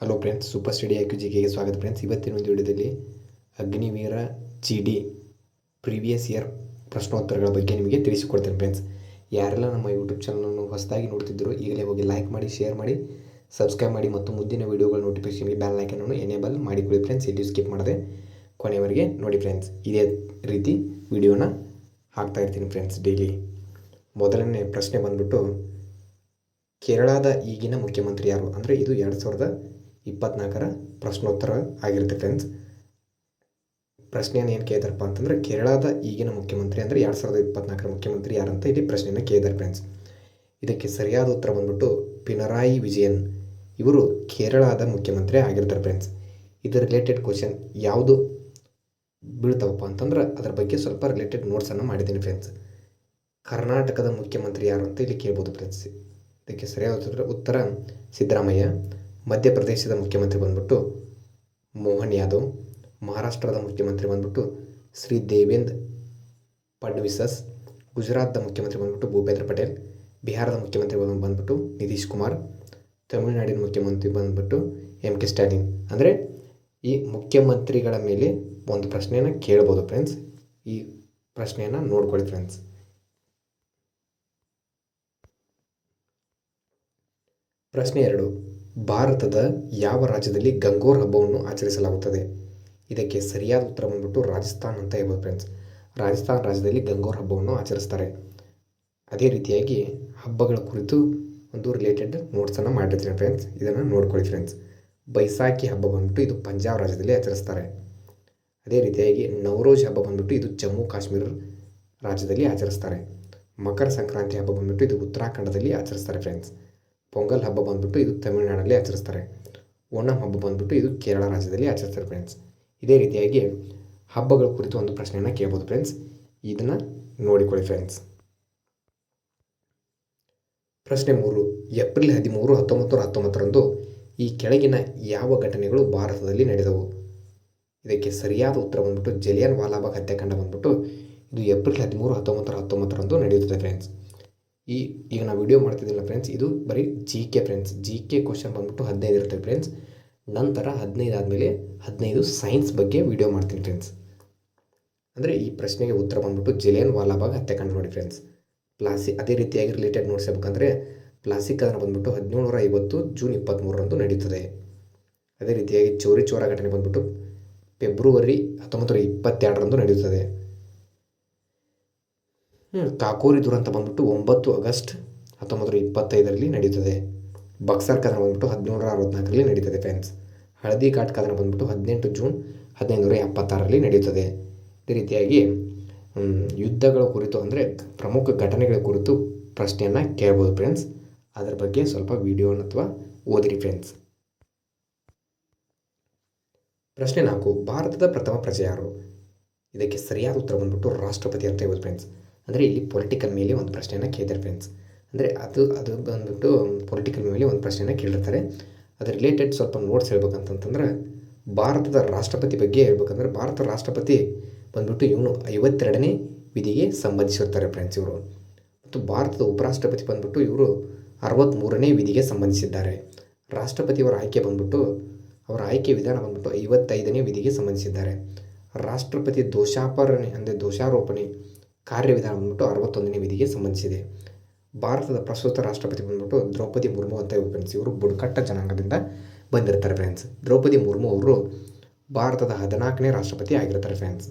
Hello friends super study I G ಕೆಗೆ ಸ್ವಾಗತ friends ಇವತ್ತಿನ ಒಂದು ವಿಡಿಯೋದಲ್ಲಿ Agniveer G D previous year ಪ್ರಶ್ನೋತ್ತರಗಳ ಬಗ್ಗೆ ನಿಮಗೆ ತಿಳಿಸಿಕೊಡ್ತೇನೆ ಫ್ರೆಂಡ್ಸ್ ಯಾರೆಲ್ಲ ನಮ್ಮ ಯೂಟ್ಯೂಬ್ ಚಾನಲನ್ನು ಹೊಸದಾಗಿ ನೋಡ್ತಿದ್ದರು, ಈಗಲೇ ಹೋಗಿ ಲೈಕ್ ಮಾಡಿ ಶೇರ್ ಮಾಡಿ ಸಬ್ಸ್ಕ್ರೈಬ್ ಮಾಡಿ ಮತ್ತು ಮುಂದಿನ ವೀಡಿಯೋಗಳ ನೋಟಿಫಿಕೇಷನ್ಗೆ ಬ್ಯಾಲ್ ಲೈಕನನ್ನು ಎನೇಬಲ್ ಮಾಡಿಕೊಳ್ಳಿ ಫ್ರೆಂಡ್ಸ್ ಇಲ್ಲಿ ಸ್ಕಿಪ್ ಮಾಡದೆ ಕೊನೆಯವರೆಗೆ ನೋಡಿ ಫ್ರೆಂಡ್ಸ್ ಇದೇ ರೀತಿ ವಿಡಿಯೋನ ಹಾಕ್ತಾ ಇರ್ತೀನಿ ಫ್ರೆಂಡ್ಸ್ ಡೈಲಿ ಮೊದಲನೇ ಪ್ರಶ್ನೆ ಬಂದ್ಬಿಟ್ಟು, ಕೇರಳದ ಈಗಿನ ಮುಖ್ಯಮಂತ್ರಿ ಯಾರು? ಅಂದರೆ ಇದು ಎರಡು ಸಾವಿರದ ಇಪ್ಪತ್ನಾಲ್ಕರ ಪ್ರಶ್ನೋತ್ತರ ಆಗಿರುತ್ತೆ ಫ್ರೆಂಡ್ಸ್. ಪ್ರಶ್ನೆಯನ್ನು ಏನು ಕೇಳಿದಾರಪ್ಪ ಅಂತಂದರೆ, ಕೇರಳದ ಈಗಿನ ಮುಖ್ಯಮಂತ್ರಿ ಅಂದರೆ ಎರಡು ಸಾವಿರದ ಇಪ್ಪತ್ನಾಲ್ಕರ ಮುಖ್ಯಮಂತ್ರಿ ಯಾರಂತ ಇಲ್ಲಿ ಪ್ರಶ್ನೆಯನ್ನು ಕೇಳಿದಾರೆ ಫ್ರೆಂಡ್ಸ್. ಇದಕ್ಕೆ ಸರಿಯಾದ ಉತ್ತರ ಬಂದ್ಬಿಟ್ಟು ಪಿನರಾಯಿ ವಿಜಯನ್. ಇವರು ಕೇರಳದ ಮುಖ್ಯಮಂತ್ರಿ ಆಗಿರ್ತಾರೆ ಫ್ರೆಂಡ್ಸ್. ಇದರ ರಿಲೇಟೆಡ್ ಕ್ವಶನ್ ಯಾವುದು ಬೀಳ್ತಾವಪ್ಪ ಅಂತಂದ್ರೆ, ಅದರ ಬಗ್ಗೆ ಸ್ವಲ್ಪ ರಿಲೇಟೆಡ್ ನೋಟ್ಸನ್ನು ಮಾಡಿದ್ದೀನಿ ಫ್ರೆಂಡ್ಸ್. ಕರ್ನಾಟಕದ ಮುಖ್ಯಮಂತ್ರಿ ಯಾರು ಅಂತ ಇಲ್ಲಿ ಕೇಳ್ಬೋದು ಫ್ರೆಂಡ್ಸ್. ಇದಕ್ಕೆ ಸರಿಯಾದ ಉತ್ತರ ಉತ್ತರ ಸಿದ್ದರಾಮಯ್ಯ. ಮಧ್ಯಪ್ರದೇಶದ ಮುಖ್ಯಮಂತ್ರಿ ಬಂದ್ಬಿಟ್ಟು ಮೋಹನ್ ಯಾದವ್, ಮಹಾರಾಷ್ಟ್ರದ ಮುಖ್ಯಮಂತ್ರಿ ಬಂದ್ಬಿಟ್ಟು ಶ್ರೀ ದೇವೇಂದ್ರ ಫಡ್ನವಿಸಸ್, ಗುಜರಾತ್ದ ಮುಖ್ಯಮಂತ್ರಿ ಬಂದ್ಬಿಟ್ಟು ಭೂಪೇಂದ್ರ ಪಟೇಲ್, ಬಿಹಾರದ ಮುಖ್ಯಮಂತ್ರಿ ಬಂದ್- ಬಂದ್ಬಿಟ್ಟು ನಿತೀಶ್ ಕುಮಾರ್, ತಮಿಳುನಾಡಿನ ಮುಖ್ಯಮಂತ್ರಿ ಬಂದ್ಬಿಟ್ಟು ಎಂ ಕೆ ಸ್ಟಾಲಿನ್ ಅಂದರೆ ಈ ಮುಖ್ಯಮಂತ್ರಿಗಳ ಮೇಲೆ ಒಂದು ಪ್ರಶ್ನೆಯನ್ನು ಕೇಳ್ಬೋದು ಫ್ರೆಂಡ್ಸ್ ಈ ಪ್ರಶ್ನೆಯನ್ನು ನೋಡ್ಕೊಳ್ಳಿ ಫ್ರೆಂಡ್ಸ್ ಪ್ರಶ್ನೆ ಎರಡು. ಭಾರತದ ಯಾವ ರಾಜ್ಯದಲ್ಲಿ ಗಂಗೋರ್ ಹಬ್ಬವನ್ನು ಆಚರಿಸಲಾಗುತ್ತದೆ? ಇದಕ್ಕೆ ಸರಿಯಾದ ಉತ್ತರ ಬಂದ್ಬಿಟ್ಟು ರಾಜಸ್ಥಾನ್ ಅಂತ ಹೇಳ್ಬೋದು ಫ್ರೆಂಡ್ಸ್ ರಾಜಸ್ಥಾನ್ ರಾಜ್ಯದಲ್ಲಿ ಗಂಗೋರ್ ಹಬ್ಬವನ್ನು ಆಚರಿಸ್ತಾರೆ. ಅದೇ ರೀತಿಯಾಗಿ ಹಬ್ಬಗಳ ಕುರಿತು ಒಂದು ರಿಲೇಟೆಡ್ ನೋಟ್ಸನ್ನು ಮಾಡಿರ್ತೀನಿ ಫ್ರೆಂಡ್ಸ್ ಇದನ್ನು ನೋಡ್ಕೊಳ್ಳಿ ಫ್ರೆಂಡ್ಸ್ ಬೈಸಾಖಿ ಹಬ್ಬ ಬಂದ್ಬಿಟ್ಟು ಇದು ಪಂಜಾಬ್ ರಾಜ್ಯದಲ್ಲಿ ಆಚರಿಸ್ತಾರೆ. ಅದೇ ರೀತಿಯಾಗಿ ನವರೋಜ್ ಹಬ್ಬ ಬಂದ್ಬಿಟ್ಟು ಇದು ಜಮ್ಮು ಕಾಶ್ಮೀರ ರಾಜ್ಯದಲ್ಲಿ ಆಚರಿಸ್ತಾರೆ. ಮಕರ ಸಂಕ್ರಾಂತಿ ಹಬ್ಬ ಬಂದ್ಬಿಟ್ಟು ಇದು ಉತ್ತರಾಖಂಡದಲ್ಲಿ ಆಚರಿಸ್ತಾರೆ ಫ್ರೆಂಡ್ಸ್ ಪೊಂಗಲ್ ಹಬ್ಬ ಬಂದ್ಬಿಟ್ಟು ಇದು ತಮಿಳುನಾಡಲ್ಲಿ ಆಚರಿಸ್ತಾರೆ. ಓಣಂ ಹಬ್ಬ ಬಂದ್ಬಿಟ್ಟು ಇದು ಕೇರಳ ರಾಜ್ಯದಲ್ಲಿ ಆಚರಿಸ್ತಾರೆ ಫ್ರೆಂಡ್ಸ್ ಇದೇ ರೀತಿಯಾಗಿ ಹಬ್ಬಗಳ ಕುರಿತು ಒಂದು ಪ್ರಶ್ನೆಯನ್ನು ಕೇಳ್ಬೋದು ಫ್ರೆಂಡ್ಸ್ ಇದನ್ನು ನೋಡಿಕೊಳ್ಳಿ ಫ್ರೆಂಡ್ಸ್ ಪ್ರಶ್ನೆ ಮೂರು, ಏಪ್ರಿಲ್ ಹದಿಮೂರು ಹತ್ತೊಂಬತ್ತು ನೂರ ಹತ್ತೊಂಬತ್ತರಂದು ಈ ಕೆಳಗಿನ ಯಾವ ಘಟನೆಗಳು ಭಾರತದಲ್ಲಿ ನಡೆದವು? ಇದಕ್ಕೆ ಸರಿಯಾದ ಉತ್ತರ ಬಂದ್ಬಿಟ್ಟು ಜಲಿಯನ್ ವಾಲಾಬಾಗ್ ಹತ್ಯಾಕಾಂಡ ಬಂದ್ಬಿಟ್ಟು ಇದು ಏಪ್ರಿಲ್ ಹದಿಮೂರು ಹತ್ತೊಂಬತ್ತು ಹತ್ತೊಂಬತ್ತರಂದು ನಡೆಯುತ್ತದೆ ಫ್ರೆಂಡ್ಸ್ ಈ, ಈಗ ನಾವು ವಿಡಿಯೋ ಮಾಡ್ತಿದ್ದಿಲ್ಲ ಫ್ರೆಂಡ್ಸ್ ಇದು ಬರೀ G K friends G K question ಬಂದ್ಬಿಟ್ಟು ಹದಿನೈದು ಇರುತ್ತೆ ಫ್ರೆಂಡ್ಸ್ ನಂತರ ಹದಿನೈದು ಆದಮೇಲೆ ಹದಿನೈದು ಸೈನ್ಸ್ ಬಗ್ಗೆ ವಿಡಿಯೋ ಮಾಡ್ತೀನಿ ಫ್ರೆಂಡ್ಸ್ ಅಂದರೆ ಈ ಪ್ರಶ್ನೆಗೆ ಉತ್ತರ ಬಂದ್ಬಿಟ್ಟು ಜಿಲೇನ್ ವಾಲಾಬಾಗ್ ಹತ್ಯಾಕಾಂಡ ನೋಡಿ ಫ್ರೆಂಡ್ಸ್ ಪ್ಲಾಸಿ ಅದೇ ರೀತಿಯಾಗಿ ರಿಲೇಟೆಡ್ ನೋಡ್ಸಬೇಕಂದ್ರೆ ಪ್ಲಾಸಿಕ್ ಕದನ ಬಂದ್ಬಿಟ್ಟು ಹದಿನೇಳು ನೂರ ಐವತ್ತು ಜೂನ್ ಇಪ್ಪತ್ತ್ಮೂರರಂದು ನಡೀತದೆ. ಅದೇ ರೀತಿಯಾಗಿ ಚೋರಿ ಚೋರ ಘಟನೆ ಬಂದ್ಬಿಟ್ಟು ಫೆಬ್ರವರಿ ಹತ್ತೊಂಬತ್ತು ನೂರ ಇಪ್ಪತ್ತೆರಡರಂದು ನಡೆಯುತ್ತದೆ ಕಾಕೋರಿ ದುರಂತ ಬಂದ್ಬಿಟ್ಟು ಒಂಬತ್ತು ಆಗಸ್ಟ್ ಹತ್ತೊಂಬತ್ತು ಇಪ್ಪತ್ತೈದರಲ್ಲಿ ನಡೆಯುತ್ತದೆ ಬಕ್ಸರ್ ಕದನ ಬಂದ್ಬಿಟ್ಟು ಹದಿನೇಳು ಅರವತ್ನಾಲ್ಕರಲ್ಲಿ ನಡೀತದೆ ಫ್ರೆಂಡ್ಸ್ ಹಳದಿ ಘಾಟ್ ಕದನ ಬಂದ್ಬಿಟ್ಟು ಹದಿನೆಂಟು ಜೂನ್ ಹದಿನೈದು ನೂರ ಎಪ್ಪತ್ತಾರರಲ್ಲಿ ನಡೆಯುತ್ತದೆ ಇದೇ ರೀತಿಯಾಗಿ ಯುದ್ಧಗಳ ಕುರಿತು ಅಂದರೆ ಪ್ರಮುಖ ಘಟನೆಗಳ ಕುರಿತು ಪ್ರಶ್ನೆಯನ್ನು ಕೇಳ್ಬೋದು ಫ್ರೆಂಡ್ಸ್ ಅದರ ಬಗ್ಗೆ ಸ್ವಲ್ಪ ವಿಡಿಯೋನ ಅಥವಾ ಓದಿರಿ ಫ್ರೆಂಡ್ಸ್ ಪ್ರಶ್ನೆ ನಾಲ್ಕು, ಭಾರತದ ಪ್ರಥಮ ಪ್ರಜೆ ಯಾರು? ಇದಕ್ಕೆ ಸರಿಯಾದ ಉತ್ತರ ಬಂದ್ಬಿಟ್ಟು ರಾಷ್ಟ್ರಪತಿ ಅಂತ ಹೇಳ್ಬೋದು ಫ್ರೆಂಡ್ಸ್ ಅಂದರೆ ಇಲ್ಲಿ ಪೊಲಿಟಿಕಲ್ ಮೇಲೆ ಒಂದು ಪ್ರಶ್ನೆಯನ್ನು ಕೇಳಿದ್ದಾರೆ ಫ್ರೆಂಡ್ಸ್ ಅಂದರೆ ಅದು ಅದು ಬಂದುಬಿಟ್ಟು ಪೊಲಿಟಿಕಲ್ ಮೇಲೆ ಒಂದು ಪ್ರಶ್ನೆಯನ್ನು ಕೇಳಿರ್ತಾರೆ. ಅದ್ರ ರಿಲೇಟೆಡ್ ಸ್ವಲ್ಪ ನೋಟ್ಸ್ ಹೇಳ್ಬೇಕಂತಂತಂದ್ರೆ ಭಾರತದ ರಾಷ್ಟ್ರಪತಿ ಬಗ್ಗೆ ಹೇಳ್ಬೇಕಂದ್ರೆ ಭಾರತದ ರಾಷ್ಟ್ರಪತಿ ಬಂದ್ಬಿಟ್ಟು ಇವನು ಐವತ್ತೆರಡನೇ ವಿಧಿಗೆ ಸಂಬಂಧಿಸಿರ್ತಾರೆ ಫ್ರೆಂಡ್ಸ್ ಇವರು. ಮತ್ತು ಭಾರತದ ಉಪರಾಷ್ಟ್ರಪತಿ ಬಂದ್ಬಿಟ್ಟು ಇವರು ಅರವತ್ತ್ಮೂರನೇ ವಿಧಿಗೆ ಸಂಬಂಧಿಸಿದ್ದಾರೆ. ರಾಷ್ಟ್ರಪತಿಯವರ ಆಯ್ಕೆ ಬಂದ್ಬಿಟ್ಟು, ಅವರ ಆಯ್ಕೆ ವಿಧಾನ ಬಂದ್ಬಿಟ್ಟು ಐವತ್ತೈದನೇ ವಿಧಿಗೆ ಸಂಬಂಧಿಸಿದ್ದಾರೆ. ರಾಷ್ಟ್ರಪತಿ ದೋಷಾಪರಣೆ ಅಂದರೆ ದೋಷಾರೋಪಣೆ ಕಾರ್ಯವಿಧಾನ ಬಂದ್ಬಿಟ್ಟು ಅರವತ್ತೊಂದನೇ ವಿಧಿಗೆ ಸಂಬಂಧಿಸಿದೆ. ಭಾರತದ ಪ್ರಸ್ತುತ ರಾಷ್ಟ್ರಪತಿ ಬಂದ್ಬಿಟ್ಟು ದ್ರೌಪದಿ ಮುರ್ಮು ಅಂತ ಫ್ರೆಂಡ್ಸ್ ಇವರು ಬುಡಕಟ್ಟ ಜನಾಂಗದಿಂದ ಬಂದಿರ್ತಾರೆ ಫ್ರೆಂಡ್ಸ್ ದ್ರೌಪದಿ ಮುರ್ಮು ಅವರು ಭಾರತದ ಹದಿನಾಲ್ಕನೇ ರಾಷ್ಟ್ರಪತಿ ಆಗಿರ್ತಾರೆ ಫ್ರೆಂಡ್ಸ್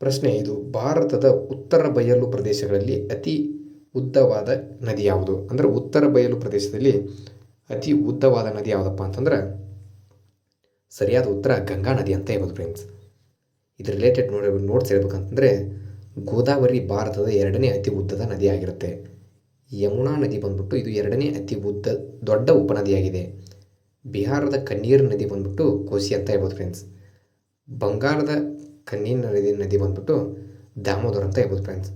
ಪ್ರಶ್ನೆ ಇದು, ಭಾರತದ ಉತ್ತರ ಬಯಲು ಪ್ರದೇಶಗಳಲ್ಲಿ ಅತಿ ಉದ್ದವಾದ ನದಿ ಯಾವುದು? ಅಂದರೆ ಉತ್ತರ ಬಯಲು ಪ್ರದೇಶದಲ್ಲಿ ಅತಿ ಉದ್ದವಾದ ನದಿ ಯಾವುದಪ್ಪ ಅಂತಂದ್ರೆ, ಸರಿಯಾದ ಉತ್ತರ ಗಂಗಾ ನದಿ ಅಂತ ಹೇಳ್ಬೋದು ಫ್ರೆಂಡ್ಸ್ ಇದ್ರ ರಿಲೇಟೆಡ್ ನೋಡಿ ನೋಟ್ಸ್ ಹೇಳ್ಬೇಕಂತಂದರೆ, ಗೋದಾವರಿ ಭಾರತದ ಎರಡನೇ ಅತಿ ಉದ್ದದ ನದಿ ಆಗಿರುತ್ತೆ ಯಮುನಾ ನದಿ ಬಂದ್ಬಿಟ್ಟು ಇದು ಎರಡನೇ ಅತಿ ಉದ್ದ ದೊಡ್ಡ ಉಪನದಿಯಾಗಿದೆ. ಬಿಹಾರದ ಕಣ್ಣೀರು ನದಿ ಬಂದ್ಬಿಟ್ಟು ಕೋಸಿ ಅಂತ ಹೇಳ್ಬೋದು ಫ್ರೆಂಡ್ಸ್ ಬಂಗಾಳದ ಕನ್ನೀರ್ ನದಿ ನದಿ ಬಂದ್ಬಿಟ್ಟು ದಾಮೋದರ್ ಅಂತ ಹೇಳ್ಬೋದು ಫ್ರೆಂಡ್ಸ್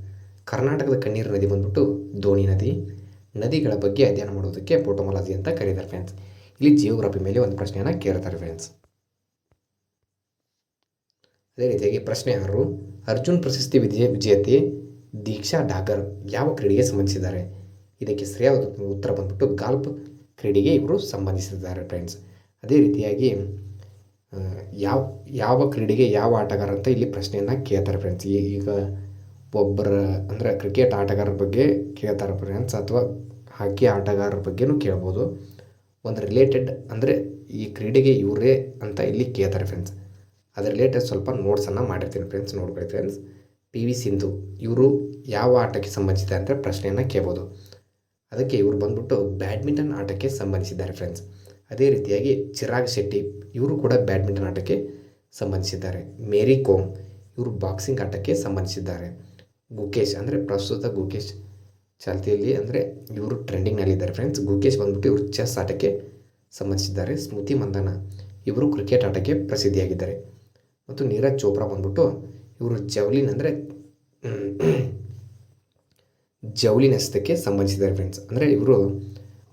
ಕರ್ನಾಟಕದ ಕಣ್ಣೀರು ನದಿ ಬಂದ್ಬಿಟ್ಟು ದೋಣಿ ನದಿ. ನದಿಗಳ ಬಗ್ಗೆ ಅಧ್ಯಯನ ಮಾಡೋದಕ್ಕೆ ಪೋಟೋಮಾಲಜಿ ಅಂತ ಕರೀತಾರೆ ಫ್ರೆಂಡ್ಸ್ ಇಲ್ಲಿ ಜಿಯೋಗ್ರಫಿ ಮೇಲೆ ಒಂದು ಪ್ರಶ್ನೆಯನ್ನು ಕೇಳ್ತಾರೆ ಫ್ರೆಂಡ್ಸ್ ಅದೇ ರೀತಿಯಾಗಿ ಪ್ರಶ್ನೆ ಆರು ಅರ್ಜುನ್ ಪ್ರಶಸ್ತಿ ವಿಜಯ ವಿಜೇತೆ ದೀಕ್ಷಾ ಡಾಗರ್ ಯಾವ ಕ್ರೀಡೆಗೆ ಸಂಬಂಧಿಸಿದ್ದಾರೆ? ಇದಕ್ಕೆ ಸರಿಯಾದ ಉತ್ತರ ಬಂದ್ಬಿಟ್ಟು ಗಾಲ್ಪ್ ಕ್ರೀಡೆಗೆ ಇವರು ಸಂಬಂಧಿಸಿದ್ದಾರೆ ಫ್ರೆಂಡ್ಸ್. ಅದೇ ರೀತಿಯಾಗಿ ಯಾವ ಯಾವ ಕ್ರೀಡೆಗೆ ಯಾವ ಆಟಗಾರ ಅಂತ ಇಲ್ಲಿ ಪ್ರಶ್ನೆಯನ್ನು ಕೇಳ್ತಾರೆ ಫ್ರೆಂಡ್ಸ್. ಈಗ ಒಬ್ಬರ, ಅಂದರೆ ಕ್ರಿಕೆಟ್ ಆಟಗಾರರ ಬಗ್ಗೆ ಕೇಳ್ತಾರೆ ಫ್ರೆಂಡ್ಸ್, ಅಥವಾ ಹಾಕಿ ಆಟಗಾರರ ಬಗ್ಗೆನೂ ಕೇಳ್ಬೋದು. ಒಂದು ರಿಲೇಟೆಡ್, ಅಂದರೆ ಈ ಕ್ರೀಡೆಗೆ ಇವರೇ ಅಂತ ಇಲ್ಲಿ ಕೇಳ್ತಾರೆ ಫ್ರೆಂಡ್ಸ್. ಅದ್ರ ಲೇಟೆಸ್ಟ್ ಸ್ವಲ್ಪ ನೋಟ್ಸನ್ನು ಮಾಡಿರ್ತೀನಿ ಫ್ರೆಂಡ್ಸ್ ನೋಡ್ಕೊಳ್ಳಿ ಫ್ರೆಂಡ್ಸ್ ಪಿ ವಿ ಸಿಂಧು ಇವರು ಯಾವ ಆಟಕ್ಕೆ ಸಂಬಂಧಿಸಿದ್ದಾರೆ ಅಂದರೆ ಪ್ರಶ್ನೆಯನ್ನು ಕೇಳ್ಬೋದು. ಅದಕ್ಕೆ ಇವರು ಬಂದ್ಬಿಟ್ಟು ಬ್ಯಾಡ್ಮಿಂಟನ್ ಆಟಕ್ಕೆ ಸಂಬಂಧಿಸಿದ್ದಾರೆ ಫ್ರೆಂಡ್ಸ್ ಅದೇ ರೀತಿಯಾಗಿ ಚಿರಾಗ್ ಶೆಟ್ಟಿ, ಇವರು ಕೂಡ ಬ್ಯಾಡ್ಮಿಂಟನ್ ಆಟಕ್ಕೆ ಸಂಬಂಧಿಸಿದ್ದಾರೆ. ಮೇರಿ ಕೋಮ್, ಇವರು ಬಾಕ್ಸಿಂಗ್ ಆಟಕ್ಕೆ ಸಂಬಂಧಿಸಿದ್ದಾರೆ. ಗುಕೇಶ್ ಅಂದರೆ ಪ್ರಸ್ತುತ ಗುಕೇಶ್ ಚಾಲ್ತಿಯಲ್ಲಿ ಅಂದರೆ ಇವರು ಟ್ರೆಂಡಿಂಗ್ನಲ್ಲಿದ್ದಾರೆ ಫ್ರೆಂಡ್ಸ್ ಗುಕೇಶ್ ಬಂದ್ಬಿಟ್ಟು ಇವರು ಚೆಸ್ ಆಟಕ್ಕೆ ಸಂಬಂಧಿಸಿದ್ದಾರೆ. ಸ್ಮೃತಿ ಮಂದನ, ಇವರು ಕ್ರಿಕೆಟ್ ಆಟಕ್ಕೆ ಪ್ರಸಿದ್ಧಿಯಾಗಿದ್ದಾರೆ. ಮತ್ತು ನೀರಜ್ ಚೋಪ್ರಾ ಬಂದ್ಬಿಟ್ಟು ಇವರು ಜವಲಿನ್ ಅಂದರೆ ಜವಲಿನ್ ಎಸೆತಕ್ಕೆ ಸಂಬಂಧಿಸಿದ್ದಾರೆ ಫ್ರೆಂಡ್ಸ್ ಅಂದರೆ ಇವರು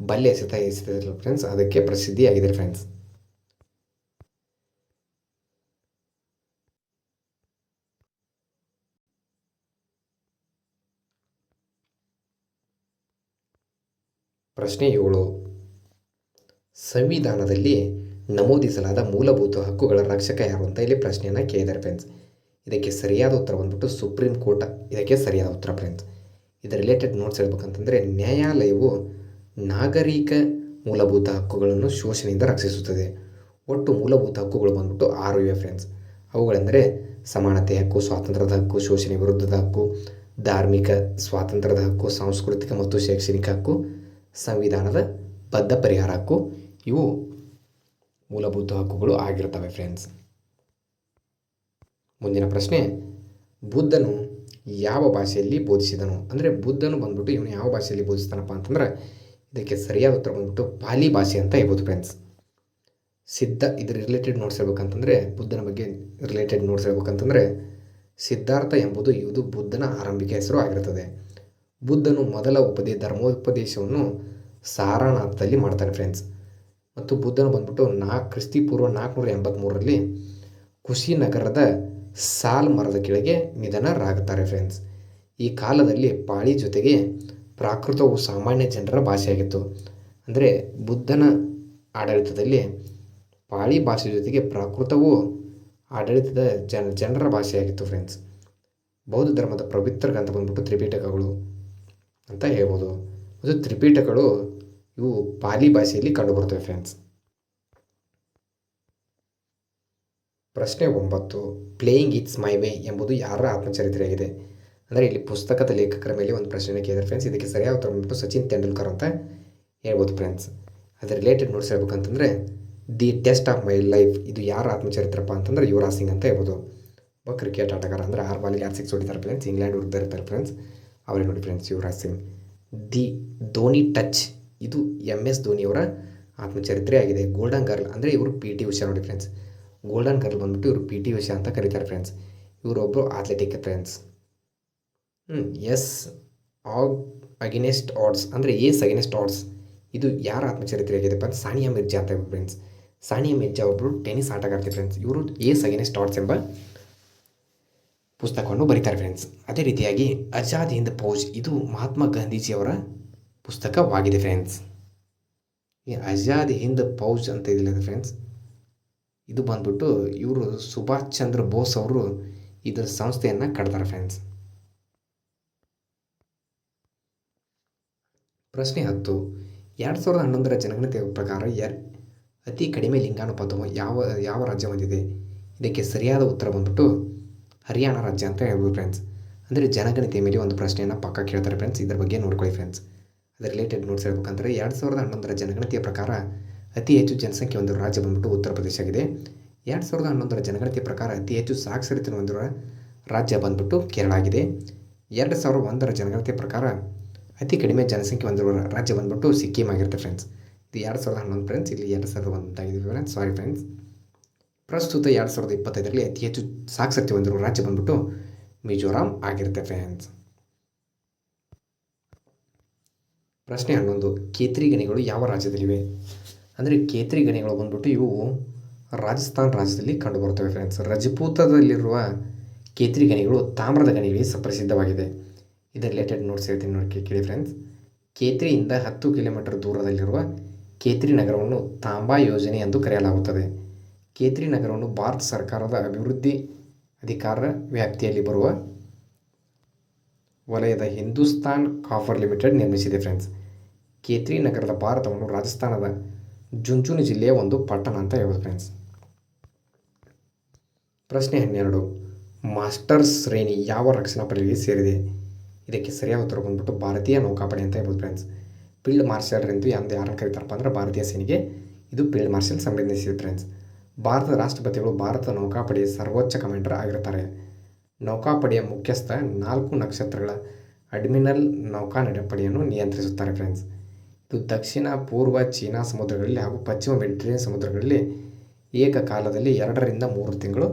ಬಲ್ಲೆ ಎಸೆತ ಎಸೆತಿದ್ರು ಫ್ರೆಂಡ್ಸ್ ಅದಕ್ಕೆ ಪ್ರಸಿದ್ಧಿಯಾಗಿದ್ದಾರೆ ಫ್ರೆಂಡ್ಸ್ ಪ್ರಶ್ನೆ ಏಳು. ಸಂವಿಧಾನದಲ್ಲಿ ನಮೂದಿಸಲಾದ ಮೂಲಭೂತ ಹಕ್ಕುಗಳ ರಕ್ಷಕ ಯಾರು ಅಂತ ಇಲ್ಲಿ ಪ್ರಶ್ನೆಯನ್ನು ಕೇಳಿದ್ದಾರೆ ಫ್ರೆಂಡ್ಸ್ ಇದಕ್ಕೆ ಸರಿಯಾದ ಉತ್ತರ ಬಂದ್ಬಿಟ್ಟು ಸುಪ್ರೀಂ ಕೋರ್ಟ್. ಇದಕ್ಕೆ ಸರಿಯಾದ ಉತ್ತರ ಫ್ರೆಂಡ್ಸ್ ಇದರ ರಿಲೇಟೆಡ್ ನೋಟ್ಸ್ ಹೇಳ್ಬೇಕಂತಂದರೆ ನ್ಯಾಯಾಲಯವು ನಾಗರಿಕ ಮೂಲಭೂತ ಹಕ್ಕುಗಳನ್ನು ಶೋಷಣೆಯಿಂದ ರಕ್ಷಿಸುತ್ತದೆ. ಒಟ್ಟು ಮೂಲಭೂತ ಹಕ್ಕುಗಳು ಬಂದ್ಬಿಟ್ಟು ಆರು ಇವೆ ಫ್ರೆಂಡ್ಸ್ ಅವುಗಳೆಂದರೆ ಸಮಾನತೆ ಹಕ್ಕು, ಸ್ವಾತಂತ್ರ್ಯದ ಹಕ್ಕು, ಶೋಷಣೆ ವಿರುದ್ಧದ ಹಕ್ಕು, ಧಾರ್ಮಿಕ ಸ್ವಾತಂತ್ರ್ಯದ ಹಕ್ಕು, ಸಾಂಸ್ಕೃತಿಕ ಮತ್ತು ಶೈಕ್ಷಣಿಕ ಹಕ್ಕು, ಸಂವಿಧಾನದ ಬದ್ಧ ಪರಿಹಾರ ಹಕ್ಕು. ಇವು ಮೂಲಭೂತ ಹಕ್ಕುಗಳು ಆಗಿರ್ತವೆ ಫ್ರೆಂಡ್ಸ್ ಮುಂದಿನ ಪ್ರಶ್ನೆ, ಬುದ್ಧನು ಯಾವ ಭಾಷೆಯಲ್ಲಿ ಬೋಧಿಸಿದನು? ಅಂದರೆ ಬುದ್ಧನು ಬಂದ್ಬಿಟ್ಟು ಇವನು ಯಾವ ಭಾಷೆಯಲ್ಲಿ ಬೋಧಿಸ್ತಾನಪ್ಪ ಅಂತಂದರೆ ಇದಕ್ಕೆ ಸರಿಯಾದ ಉತ್ತರ ಬಂದ್ಬಿಟ್ಟು ಪಾಲಿ ಭಾಷೆ ಅಂತ ಹೇಳ್ಬೋದು ಫ್ರೆಂಡ್ಸ್ ಸಿದ್ಧ ಇದ್ರ ರಿಲೇಟೆಡ್ ನೋಟ್ಸ್ ಹೇಳ್ಬೇಕಂತಂದರೆ, ಬುದ್ಧನ ಬಗ್ಗೆ ರಿಲೇಟೆಡ್ ನೋಟ್ಸ್ ಹೇಳ್ಬೇಕಂತಂದರೆ, ಸಿದ್ಧಾರ್ಥ ಎಂಬುದು ಇದು ಬುದ್ಧನ ಆರಂಭಿಕ ಹೆಸರು ಆಗಿರುತ್ತದೆ ಬುದ್ಧನು ಮೊದಲ ಉಪದೇ, ಧರ್ಮೋಪದೇಶವನ್ನು ಸಾರಾನಾಥದಲ್ಲಿ ಮಾಡ್ತಾನೆ ಫ್ರೆಂಡ್ಸ್ ಮತ್ತು ಬುದ್ಧನು ಬಂದ್ಬಿಟ್ಟು ನಾಲ್ಕು ಕ್ರಿಸ್ತಿ ಪೂರ್ವ ನಾಲ್ಕುನೂರ ಎಂಬತ್ತ್ಮೂರರಲ್ಲಿ ಕುಶಿನಗರದ ಸಾಲ್ ಮರದ ಕೆಳಗೆ ನಿಧನರಾಗುತ್ತಾರೆ ಫ್ರೆಂಡ್ಸ್ ಈ ಕಾಲದಲ್ಲಿ ಪಾಳಿ ಜೊತೆಗೆ ಪ್ರಾಕೃತವು ಸಾಮಾನ್ಯ ಜನರ ಭಾಷೆಯಾಗಿತ್ತು. ಅಂದರೆ ಬುದ್ಧನ ಆಡಳಿತದಲ್ಲಿ ಪಾಳಿ ಭಾಷೆ ಜೊತೆಗೆ ಪ್ರಾಕೃತವು ಆಡಳಿತದ ಜನ, ಜನರ ಭಾಷೆಯಾಗಿತ್ತು ಫ್ರೆಂಡ್ಸ್ ಬೌದ್ಧ ಧರ್ಮದ ಪವಿತ್ರ ಗ್ರಂಥ ಬಂದ್ಬಿಟ್ಟು ತ್ರಿಪೀಠಕಗಳು ಅಂತ ಹೇಳ್ಬೋದು. ಮತ್ತು ತ್ರಿಪೀಠಗಳು ಇವು ಪಾಲಿ ಭಾಷೆಯಲ್ಲಿ ಕಂಡುಬರುತ್ತವೆ ಫ್ರೆಂಡ್ಸ್ ಪ್ರಶ್ನೆ ಒಂಬತ್ತು. ಪ್ಲೇಯಿಂಗ್ ಇಟ್ಸ್ ಮೈ ವೇ ಎಂಬುದು ಯಾರ ಆತ್ಮಚರಿತ್ರೆಯಾಗಿದೆ? ಅಂದರೆ ಇಲ್ಲಿ ಪುಸ್ತಕದ ಲೇಖಕರ ಮೇಲೆ ಒಂದು ಪ್ರಶ್ನೆ ಕೇಳಿದ್ರೆ ಫ್ರೆಂಡ್ಸ್ ಇದಕ್ಕೆ ಸರಿಯಾದ ಉತ್ತರ ಬಂದ್ಬಿಟ್ಟು ಸಚಿನ್ ತೆಂಡೂಲ್ಕರ್ ಅಂತ ಹೇಳ್ಬೋದು ಫ್ರೆಂಡ್ಸ್ ಅದರ related notes ಹೇಳ್ಬೇಕಂತಂದರೆ the test of my life ಇದು ಯಾರ ಆತ್ಮಚರಿತ್ರಪ್ಪ ಅಂತಂದ್ರೆ ಯುವರಾಜ್ ಸಿಂಗ್ ಅಂತ ಹೇಳ್ಬೋದು. ಒಬ್ಬ ಕ್ರಿಕೆಟ್ ಆಟಗಾರ ಅಂದರೆ ಆರು ಬಾಲಿಗೆ ಯಾರು ಸಿಕ್ಸ್ ಹೊಡಿತಾರೆ ಫ್ರೆಂಡ್ಸ್ ಇಂಗ್ಲೆಂಡ್ ಇರ್ತಾರೆ ಫ್ರೆಂಡ್ಸ್ ಅವರೇ ನೋಡಿ friends Yuvraj Singh. The Dhoni touch ಇದು ಎಂ ಎಸ್ ಧೋನಿಯವರ ಆತ್ಮಚರಿತ್ರೆ ಆಗಿದೆ. ಗೋಲ್ಡನ್ ಗರ್ಲ್ ಅಂದರೆ ಇವರು ಪಿ ಟಿ ಉಷಾ ನೋಡಿ ಫ್ರೆಂಡ್ಸ್ ಗೋಲ್ಡನ್ ಗರ್ಲ್ ಬಂದ್ಬಿಟ್ಟು ಇವರು ಪಿ ಟಿ ಉಷಾ ಅಂತ ಕರೀತಾರೆ ಫ್ರೆಂಡ್ಸ್ ಇವರೊಬ್ಬರು ಅಥ್ಲೆಟಿಕ್ ಫ್ರೆಂಡ್ಸ್ ಹ್ಞೂ ಎಸ್ ಆಗ್ ಅಗೇನೆಸ್ಟ್ ಆಡ್ಸ್ ಅಂದರೆ ಏಸ್ ಅಗೇನೆಸ್ಟ್ ಆಡ್ಸ್ ಇದು ಯಾರ ಆತ್ಮಚರಿತ್ರೆ ಆಗಿದೆಪ್ಪ ಅಂತ ಸಾನಿಯಾ ಮಿರ್ಜಾ ಅಂತ ಫ್ರೆಂಡ್ಸ್ ಸಾನಿಯಾ ಮಿರ್ಜಾ ಒಬ್ಬರು ಟೆನಿಸ್ ಆಟಗಾರ್ತಿ ಫ್ರೆಂಡ್ಸ್ ಇವರು ಏಸ್ ಅಗೇನೆಸ್ಟ್ ಆಡ್ಸ್ ಎಂಬ ಪುಸ್ತಕವನ್ನು ಬರೀತಾರೆ ಫ್ರೆಂಡ್ಸ್ ಅದೇ ರೀತಿಯಾಗಿ ಅಜಾದ್ ಹಿಂದ್ ಫೌಜ್, ಇದು ಮಹಾತ್ಮ ಗಾಂಧೀಜಿಯವರ ಪುಸ್ತಕವಾಗಿದೆ ಫ್ರೆಂಡ್ಸ್ ಈ ಅಜಾದ್ ಹಿಂದ್ ಫೌಜ್ ಅಂತ ಇದಿಲ್ಲ ಫ್ರೆಂಡ್ಸ್ ಇದು ಬಂದ್ಬಿಟ್ಟು ಇವರು ಸುಭಾಷ್ ಚಂದ್ರ ಬೋಸ್ ಅವರು ಇದರ ಸಂಸ್ಥೆಯನ್ನು ಕಟ್ತಾರೆ ಫ್ರೆಂಡ್ಸ್ ಪ್ರಶ್ನೆ ಹತ್ತು. ಎರಡು ಸಾವಿರದ ಹನ್ನೊಂದರ ಜನಗಣತಿಯ ಪ್ರಕಾರ ಯಾರ್ ಅತಿ ಕಡಿಮೆ ಲಿಂಗಾನುಪಾತವು ಯಾವ ಯಾವ ರಾಜ್ಯ ಹೊಂದಿದೆ? ಇದಕ್ಕೆ ಸರಿಯಾದ ಉತ್ತರ ಬಂದ್ಬಿಟ್ಟು ಹರಿಯಾಣ ರಾಜ್ಯ ಅಂತ ಹೇಳ್ಬೋದು ಫ್ರೆಂಡ್ಸ್ ಅಂದರೆ ಜನಗಣತಿಯ ಮೇಲೆ ಒಂದು ಪ್ರಶ್ನೆಯನ್ನು ಪಕ್ಕ ಕೇಳ್ತಾರೆ ಫ್ರೆಂಡ್ಸ್ ಇದ್ರ ಬಗ್ಗೆ ನೋಡ್ಕೊಳ್ಳಿ ಫ್ರೆಂಡ್ಸ್ ಅದರ ರಿಲೇಟೆಡ್ ನೋಟ್ಸ್ ಹೇಳ್ಬೇಕಂದ್ರೆ ಎರಡು ಸಾವಿರದ ಹನ್ನೊಂದರ ಜನಗಣತಿಯ ಪ್ರಕಾರ ಅತಿ ಹೆಚ್ಚು ಜನಸಂಖ್ಯೆ ಹೊಂದಿರುವ ರಾಜ್ಯ ಬಂದ್ಬಿಟ್ಟು ಉತ್ತರ ಪ್ರದೇಶ ಆಗಿದೆ. ಎರಡು ಸಾವಿರದ ಹನ್ನೊಂದರ ಜನಗಣತಿಯ ಪ್ರಕಾರ ಅತಿ ಹೆಚ್ಚು ಸಾಕ್ಷರತೆ ಹೊಂದಿರುವ ರಾಜ್ಯ ಬಂದ್ಬಿಟ್ಟು ಕೇರಳ ಆಗಿದೆ. ಎರಡು ಸಾವಿರದ ಒಂದರ ಜನಗಣತಿಯ ಪ್ರಕಾರ ಅತಿ ಕಡಿಮೆ ಜನಸಂಖ್ಯೆ ಹೊಂದಿರುವ ರಾಜ್ಯ ಬಂದ್ಬಿಟ್ಟು ಸಿಕ್ಕಿಂ ಆಗಿರುತ್ತೆ ಫ್ರೆಂಡ್ಸ್ ಇದು ಎರಡು ಸಾವಿರದ ಹನ್ನೊಂದು ಫ್ರೆಂಡ್ಸ್ ಇಲ್ಲಿ ಎರಡು ಸಾವಿರದ ಒಂದಾಗಿದೆ ಫ್ರೆಂಡ್ಸ್ ಸಾರಿ ಫ್ರೆಂಡ್ಸ್ ಪ್ರಸ್ತುತ ಎರಡು ಸಾವಿರದ ಇಪ್ಪತ್ತೈದರಲ್ಲಿ ಅತಿ ಹೆಚ್ಚು ಸಾಕ್ಷರತೆ ಹೊಂದಿರುವ ರಾಜ್ಯ ಬಂದ್ಬಿಟ್ಟು ಮಿಜೋರಾಂ ಆಗಿರುತ್ತೆ ಫ್ರೆಂಡ್ಸ್ ಪ್ರಶ್ನೆ ಹನ್ನೊಂದು, ಕೇತ್ರಿ ಗಣಿಗಳು ಯಾವ ರಾಜ್ಯದಲ್ಲಿವೆ? ಅಂದರೆ ಕೇತ್ರಿ ಗಣಿಗಳು ಬಂದ್ಬಿಟ್ಟು ಇವು ರಾಜಸ್ಥಾನ್ ರಾಜ್ಯದಲ್ಲಿ ಕಂಡುಬರುತ್ತವೆ ಫ್ರೆಂಡ್ಸ್ ರಜಪೂತದಲ್ಲಿರುವ ಕೇತ್ರಿ ಗಣಿಗಳು ತಾಮ್ರದ ಗಣಿಗಳಿಗೆ ಸಪ್ರಸಿದ್ಧವಾಗಿದೆ. ಇದರ ರಿಲೇಟೆಡ್ ನೋಟ್ಸ್ ಹೇಳ್ತೀನಿ ನೋಡಿ ಕೇಳಿ ಫ್ರೆಂಡ್ಸ್ ಕೇತ್ರಿಯಿಂದ ಹತ್ತು ಕಿಲೋಮೀಟರ್ ದೂರದಲ್ಲಿರುವ ಕೇತ್ರಿ ನಗರವನ್ನು ತಾಂಬಾ ಯೋಜನೆ ಎಂದು ಕರೆಯಲಾಗುತ್ತದೆ. ಕೇತ್ರಿ ನಗರವನ್ನು ಭಾರತ ಸರ್ಕಾರದ ಅಭಿವೃದ್ಧಿ ಅಧಿಕಾರ ವ್ಯಾಪ್ತಿಯಲ್ಲಿ ಬರುವ ವಲಯದ ಹಿಂದೂಸ್ತಾನ್ ಕಾಫರ್ ಲಿಮಿಟೆಡ್ ನಿರ್ಮಿಸಿದೆ ಫ್ರೆಂಡ್ಸ್ ಕೇತ್ರಿ ನಗರದ ಭಾರತವನ್ನು ರಾಜಸ್ಥಾನದ ಜುಂಜುನು ಜಿಲ್ಲೆಯ ಒಂದು ಪಟ್ಟಣ ಅಂತ ಹೇಳ್ಬೋದು ಫ್ರೆಂಡ್ಸ್ ಪ್ರಶ್ನೆ ಹನ್ನೆರಡು, ಮಾಸ್ಟರ್ ಶ್ರೇಣಿ ಯಾವ ರಕ್ಷಣಾ ಪಡೆಗೆ ಸೇರಿದೆ? ಇದಕ್ಕೆ ಸರಿಯಾದ ಉತ್ತರ ಬಂದ್ಬಿಟ್ಟು ಭಾರತೀಯ ನೌಕಾಪಡೆ ಅಂತ ಹೇಳ್ಬೋದು ಫ್ರೆಂಡ್ಸ್ ಫೀಲ್ಡ್ ಮಾರ್ಷಲ್ ಎಂದು ಯಾವುದೇ ಯಾರನ್ನು ಕರೀತಾರಪ್ಪ ಅಂದ್ರೆ ಭಾರತೀಯ ಸೇನೆಗೆ ಇದು ಫೀಲ್ಡ್ ಮಾರ್ಷಲ್ ಸಂಬಂಧಿಸಿದೆ ಫ್ರೆಂಡ್ಸ್ ಭಾರತದ ರಾಷ್ಟ್ರಪತಿಗಳು ಭಾರತ ನೌಕಾಪಡೆಯ ಸರ್ವೋಚ್ಚ ಕಮಾಂಡರ್ ಆಗಿರುತ್ತಾರೆ. ನೌಕಾಪಡೆಯ ಮುಖ್ಯಸ್ಥ ನಾಲ್ಕು ನಕ್ಷತ್ರಗಳ ಅಡ್ಮಿನಲ್ ನೌಕಾ ನಡೆಪಡೆಯನ್ನು ನಿಯಂತ್ರಿಸುತ್ತಾರೆ ಫ್ರೆಂಡ್ಸ್ ಇದು ದಕ್ಷಿಣ, ಪೂರ್ವ ಚೀನಾ ಸಮುದ್ರಗಳಲ್ಲಿ ಹಾಗೂ ಪಶ್ಚಿಮ ಮೆಡಿಟರೇನಿಯನ್ ಸಮುದ್ರಗಳಲ್ಲಿ ಏಕಕಾಲದಲ್ಲಿ ಎರಡರಿಂದ ಮೂರು ತಿಂಗಳು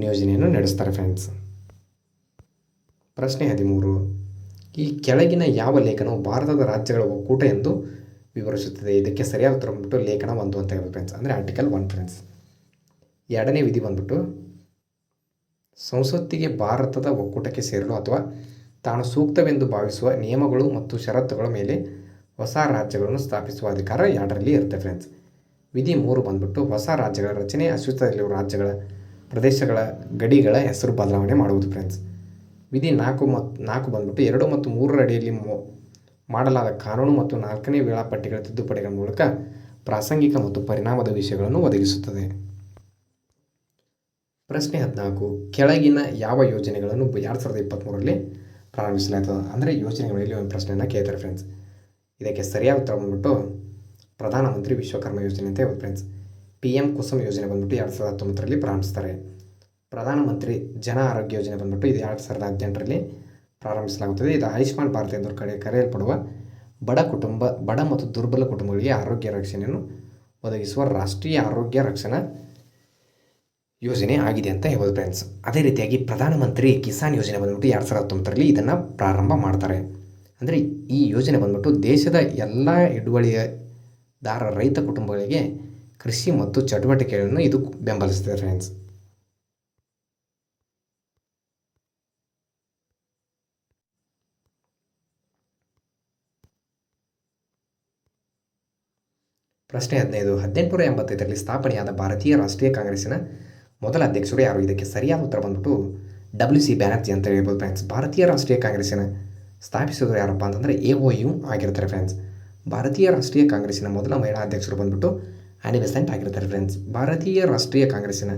ನಿಯೋಜನೆಯನ್ನು ನಡೆಸ್ತಾರೆ ಫ್ರೆಂಡ್ಸ್ ಪ್ರಶ್ನೆ ಹದಿಮೂರು. ಈ ಕೆಳಗಿನ ಯಾವ ಲೇಖನವು ಭಾರತದ ರಾಜ್ಯಗಳ ಒಕ್ಕೂಟ ಎಂದು ವಿವರಿಸುತ್ತದೆ? ಇದಕ್ಕೆ ಸರಿಯಾದ ಉತ್ತರ ಬಂದ್ಬಿಟ್ಟು ಲೇಖನ ಒಂದು ಅಂತ ಹೇಳಿ ಫ್ರೆಂಡ್ಸ್ ಅಂದರೆ ಆರ್ಟಿಕಲ್ ಒನ್ ಫ್ರೆಂಡ್ಸ್ ಎರಡನೇ ವಿಧಿ ಬಂದ್ಬಿಟ್ಟು, ಸಂಸತ್ತಿಗೆ ಭಾರತದ ಒಕ್ಕೂಟಕ್ಕೆ ಸೇರಲು ಅಥವಾ ತಾನು ಸೂಕ್ತವೆಂದು ಭಾವಿಸುವ ನಿಯಮಗಳು ಮತ್ತು ಷರತ್ತುಗಳ ಮೇಲೆ ಹೊಸ ರಾಜ್ಯಗಳನ್ನು ಸ್ಥಾಪಿಸುವ ಅಧಿಕಾರ ಎರಡರಲ್ಲಿ ಇರುತ್ತೆ ಫ್ರೆಂಡ್ಸ್ ವಿಧಿ ಮೂರು ಬಂದ್ಬಿಟ್ಟು ಹೊಸ ರಾಜ್ಯಗಳ ರಚನೆ, ಅಸ್ತಿತ್ವದಲ್ಲಿರುವ ರಾಜ್ಯಗಳ ಪ್ರದೇಶಗಳ ಗಡಿಗಳ ಹೆಸರು ಬದಲಾವಣೆ ಮಾಡುವುದು ಫ್ರೆಂಡ್ಸ್ ವಿಧಿ ನಾಲ್ಕು ಮತ್ತು ನಾಲ್ಕು ಬಂದ್ಬಿಟ್ಟು ಎರಡು ಮತ್ತು ಮೂರರ ಅಡಿಯಲ್ಲಿ ಮಾಡಲಾದ ಕಾನೂನು ಮತ್ತು ನಾಲ್ಕನೇ ವೇಳಾಪಟ್ಟಿಗಳ ತಿದ್ದುಪಡಿಗಳ ಮೂಲಕ ಪ್ರಾಸಂಗಿಕ ಮತ್ತು ಪರಿಣಾಮದ ವಿಷಯಗಳನ್ನು ಒದಗಿಸುತ್ತದೆ. ಪ್ರಶ್ನೆ ಹದಿನಾಲ್ಕು, ಕೆಳಗಿನ ಯಾವ ಯೋಜನೆಗಳನ್ನು ಎರಡು ಸಾವಿರದ ಇಪ್ಪತ್ತ್ಮೂರರಲ್ಲಿ ಪ್ರಾರಂಭಿಸಲಾಯಿತು ಅಂದರೆ ಯೋಜನೆಗಳಲ್ಲಿ ಒಂದು ಪ್ರಶ್ನೆಯನ್ನು ಕೇಳ್ತಾರೆ ಫ್ರೆಂಡ್ಸ್ ಇದಕ್ಕೆ ಸರಿಯಾದ ಉತ್ತರ ಬಂದ್ಬಿಟ್ಟು ಪ್ರಧಾನಮಂತ್ರಿ ವಿಶ್ವಕರ್ಮ ಯೋಜನೆ ಅಂತ ಹೇಳ್ಬೋದು ಫ್ರೆಂಡ್ಸ್ ಪಿ ಎಂ ಕುಸುಮ್ ಯೋಜನೆ ಬಂದ್ಬಿಟ್ಟು ಎರಡು ಸಾವಿರದ ಹತ್ತೊಂಬತ್ತರಲ್ಲಿ ಪ್ರಾರಂಭಿಸ್ತಾರೆ. ಪ್ರಧಾನಮಂತ್ರಿ ಜನ ಆರೋಗ್ಯ ಯೋಜನೆ ಬಂದ್ಬಿಟ್ಟು ಇದು ಎರಡು ಸಾವಿರದ ಹದಿನೆಂಟರಲ್ಲಿ ಪ್ರಾರಂಭಿಸಲಾಗುತ್ತದೆ. ಇದು ಆಯುಷ್ಮಾನ್ ಭಾರತ್ ಎಂದು ಕರೆ ಕರೆಯಲ್ಪಡುವ ಬಡ ಕುಟುಂಬ, ಬಡ ಮತ್ತು ದುರ್ಬಲ ಕುಟುಂಬಗಳಿಗೆ ಆರೋಗ್ಯ ರಕ್ಷಣೆಯನ್ನು ಒದಗಿಸುವ ರಾಷ್ಟ್ರೀಯ ಆರೋಗ್ಯ ರಕ್ಷಣಾ ಯೋಜನೆ ಆಗಿದೆ ಅಂತ ಹೇಳ್ಬೋದು ಫ್ರೆಂಡ್ಸ್ ಅದೇ ರೀತಿಯಾಗಿ ಪ್ರಧಾನಮಂತ್ರಿ ಕಿಸಾನ್ ಯೋಜನೆ ಬಂದ್ಬಿಟ್ಟು ಎರಡು ಸಾವಿರದ ಹತ್ತೊಂಬತ್ತರಲ್ಲಿ ಇದನ್ನು ಪ್ರಾರಂಭ ಮಾಡ್ತಾರೆ. ಅಂದರೆ ಈ ಯೋಜನೆ ಬಂದ್ಬಿಟ್ಟು ದೇಶದ ಎಲ್ಲ ಹಿಡುವಳಿದಾರ ರೈತ ಕುಟುಂಬಗಳಿಗೆ ಕೃಷಿ ಮತ್ತು ಚಟುವಟಿಕೆಗಳನ್ನು ಇದು ಬೆಂಬಲಿಸ್ತದೆ ಫ್ರೆಂಡ್ಸ್ ಪ್ರಶ್ನೆ ಹದಿನೈದು. ಹದಿನೆಂಟುನೂರ ಎಂಬತ್ತೈದರಲ್ಲಿ ಸ್ಥಾಪನೆಯಾದ ಭಾರತೀಯ ರಾಷ್ಟ್ರೀಯ ಕಾಂಗ್ರೆಸ್ಸಿನ ಮೊದಲ ಅಧ್ಯಕ್ಷರು ಯಾರು? ಇದಕ್ಕೆ ಸರಿಯಾದ ಉತ್ತರ ಬಂದ್ಬಿಟ್ಟು ಡಬ್ಲ್ಯೂ ಸಿ ಬ್ಯಾನರ್ಜಿ ಅಂತ ಹೇಳ್ಬೋದು ಫ್ರೆಂಡ್ಸ್ ಭಾರತೀಯ ರಾಷ್ಟ್ರೀಯ ಕಾಂಗ್ರೆಸ್ಸಿನ ಸ್ಥಾಪಿಸಿದವರು ಯಾರಪ್ಪ ಅಂತಂದರೆ ಎ ಒ ಯು ಆಗಿರ್ತಾರೆ ಫ್ರೆಂಡ್ಸ್ ಭಾರತೀಯ ರಾಷ್ಟ್ರೀಯ ಕಾಂಗ್ರೆಸ್ಸಿನ ಮೊದಲ ಮಹಿಳಾ ಅಧ್ಯಕ್ಷರು ಬಂದ್ಬಿಟ್ಟು ಆ್ಯನಿ ಬೆಸೆಂಟ್ ಆಗಿರ್ತಾರೆ ಫ್ರೆಂಡ್ಸ್ ಭಾರತೀಯ ರಾಷ್ಟ್ರೀಯ ಕಾಂಗ್ರೆಸ್ಸಿನ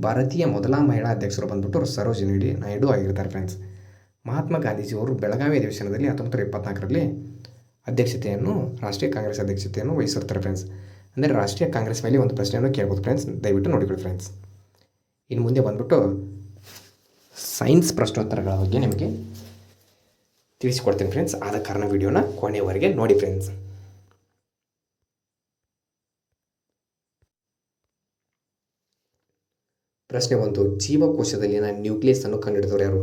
ಭಾರತೀಯ ಮೊದಲ ಮಹಿಳಾ ಅಧ್ಯಕ್ಷರು ಬಂದ್ಬಿಟ್ಟು ಸರೋಜಿನಿ ನಾಯ್ಡು ಆಗಿರ್ತಾರೆ ಫ್ರೆಂಡ್ಸ್ ಮಹಾತ್ಮ ಗಾಂಧೀಜಿಯವರು ಬೆಳಗಾವಿ ಅಧಿವೇಶನದಲ್ಲಿ ಹತ್ತೊಂಬತ್ತು ನೂರ ಇಪ್ಪತ್ನಾಲ್ಕರಲ್ಲಿ ಅಧ್ಯಕ್ಷತೆಯನ್ನು, ರಾಷ್ಟ್ರೀಯ ಕಾಂಗ್ರೆಸ್ ಅಧ್ಯಕ್ಷತೆಯನ್ನು ವಹಿಸಿರ್ತಾರೆ ಫ್ರೆಂಡ್ಸ್ ಅಂದರೆ ರಾಷ್ಟ್ರೀಯ ಕಾಂಗ್ರೆಸ್ ಮೇಲೆ ಒಂದು ಪ್ರಶ್ನೆಯನ್ನು ಕೇಳ್ಬೋದು ಫ್ರೆಂಡ್ಸ್ ದಯವಿಟ್ಟು ನೋಡಿಕೊಳ್ಳಿ ಫ್ರೆಂಡ್ಸ್ ಇನ್ನು ಮುಂದೆ ಬಂದ್ಬಿಟ್ಟು ಸೈನ್ಸ್ ಪ್ರಶ್ನೋತ್ತರಗಳ ಬಗ್ಗೆ ನಿಮಗೆ ತಿಳಿಸಿಕೊಡ್ತೀನಿ ಫ್ರೆಂಡ್ಸ್ ಆದ ಕಾರಣ ವಿಡಿಯೋನ ಕೊನೆಯವರೆಗೆ ನೋಡಿ ಫ್ರೆಂಡ್ಸ್ ಪ್ರಶ್ನೆ ಒಂದು, ಜೀವಕೋಶದಲ್ಲಿನ ನ್ಯೂಕ್ಲಿಯಸ್ ಅನ್ನು ಕಂಡುಹಿಡಿದವರು ಯಾರು?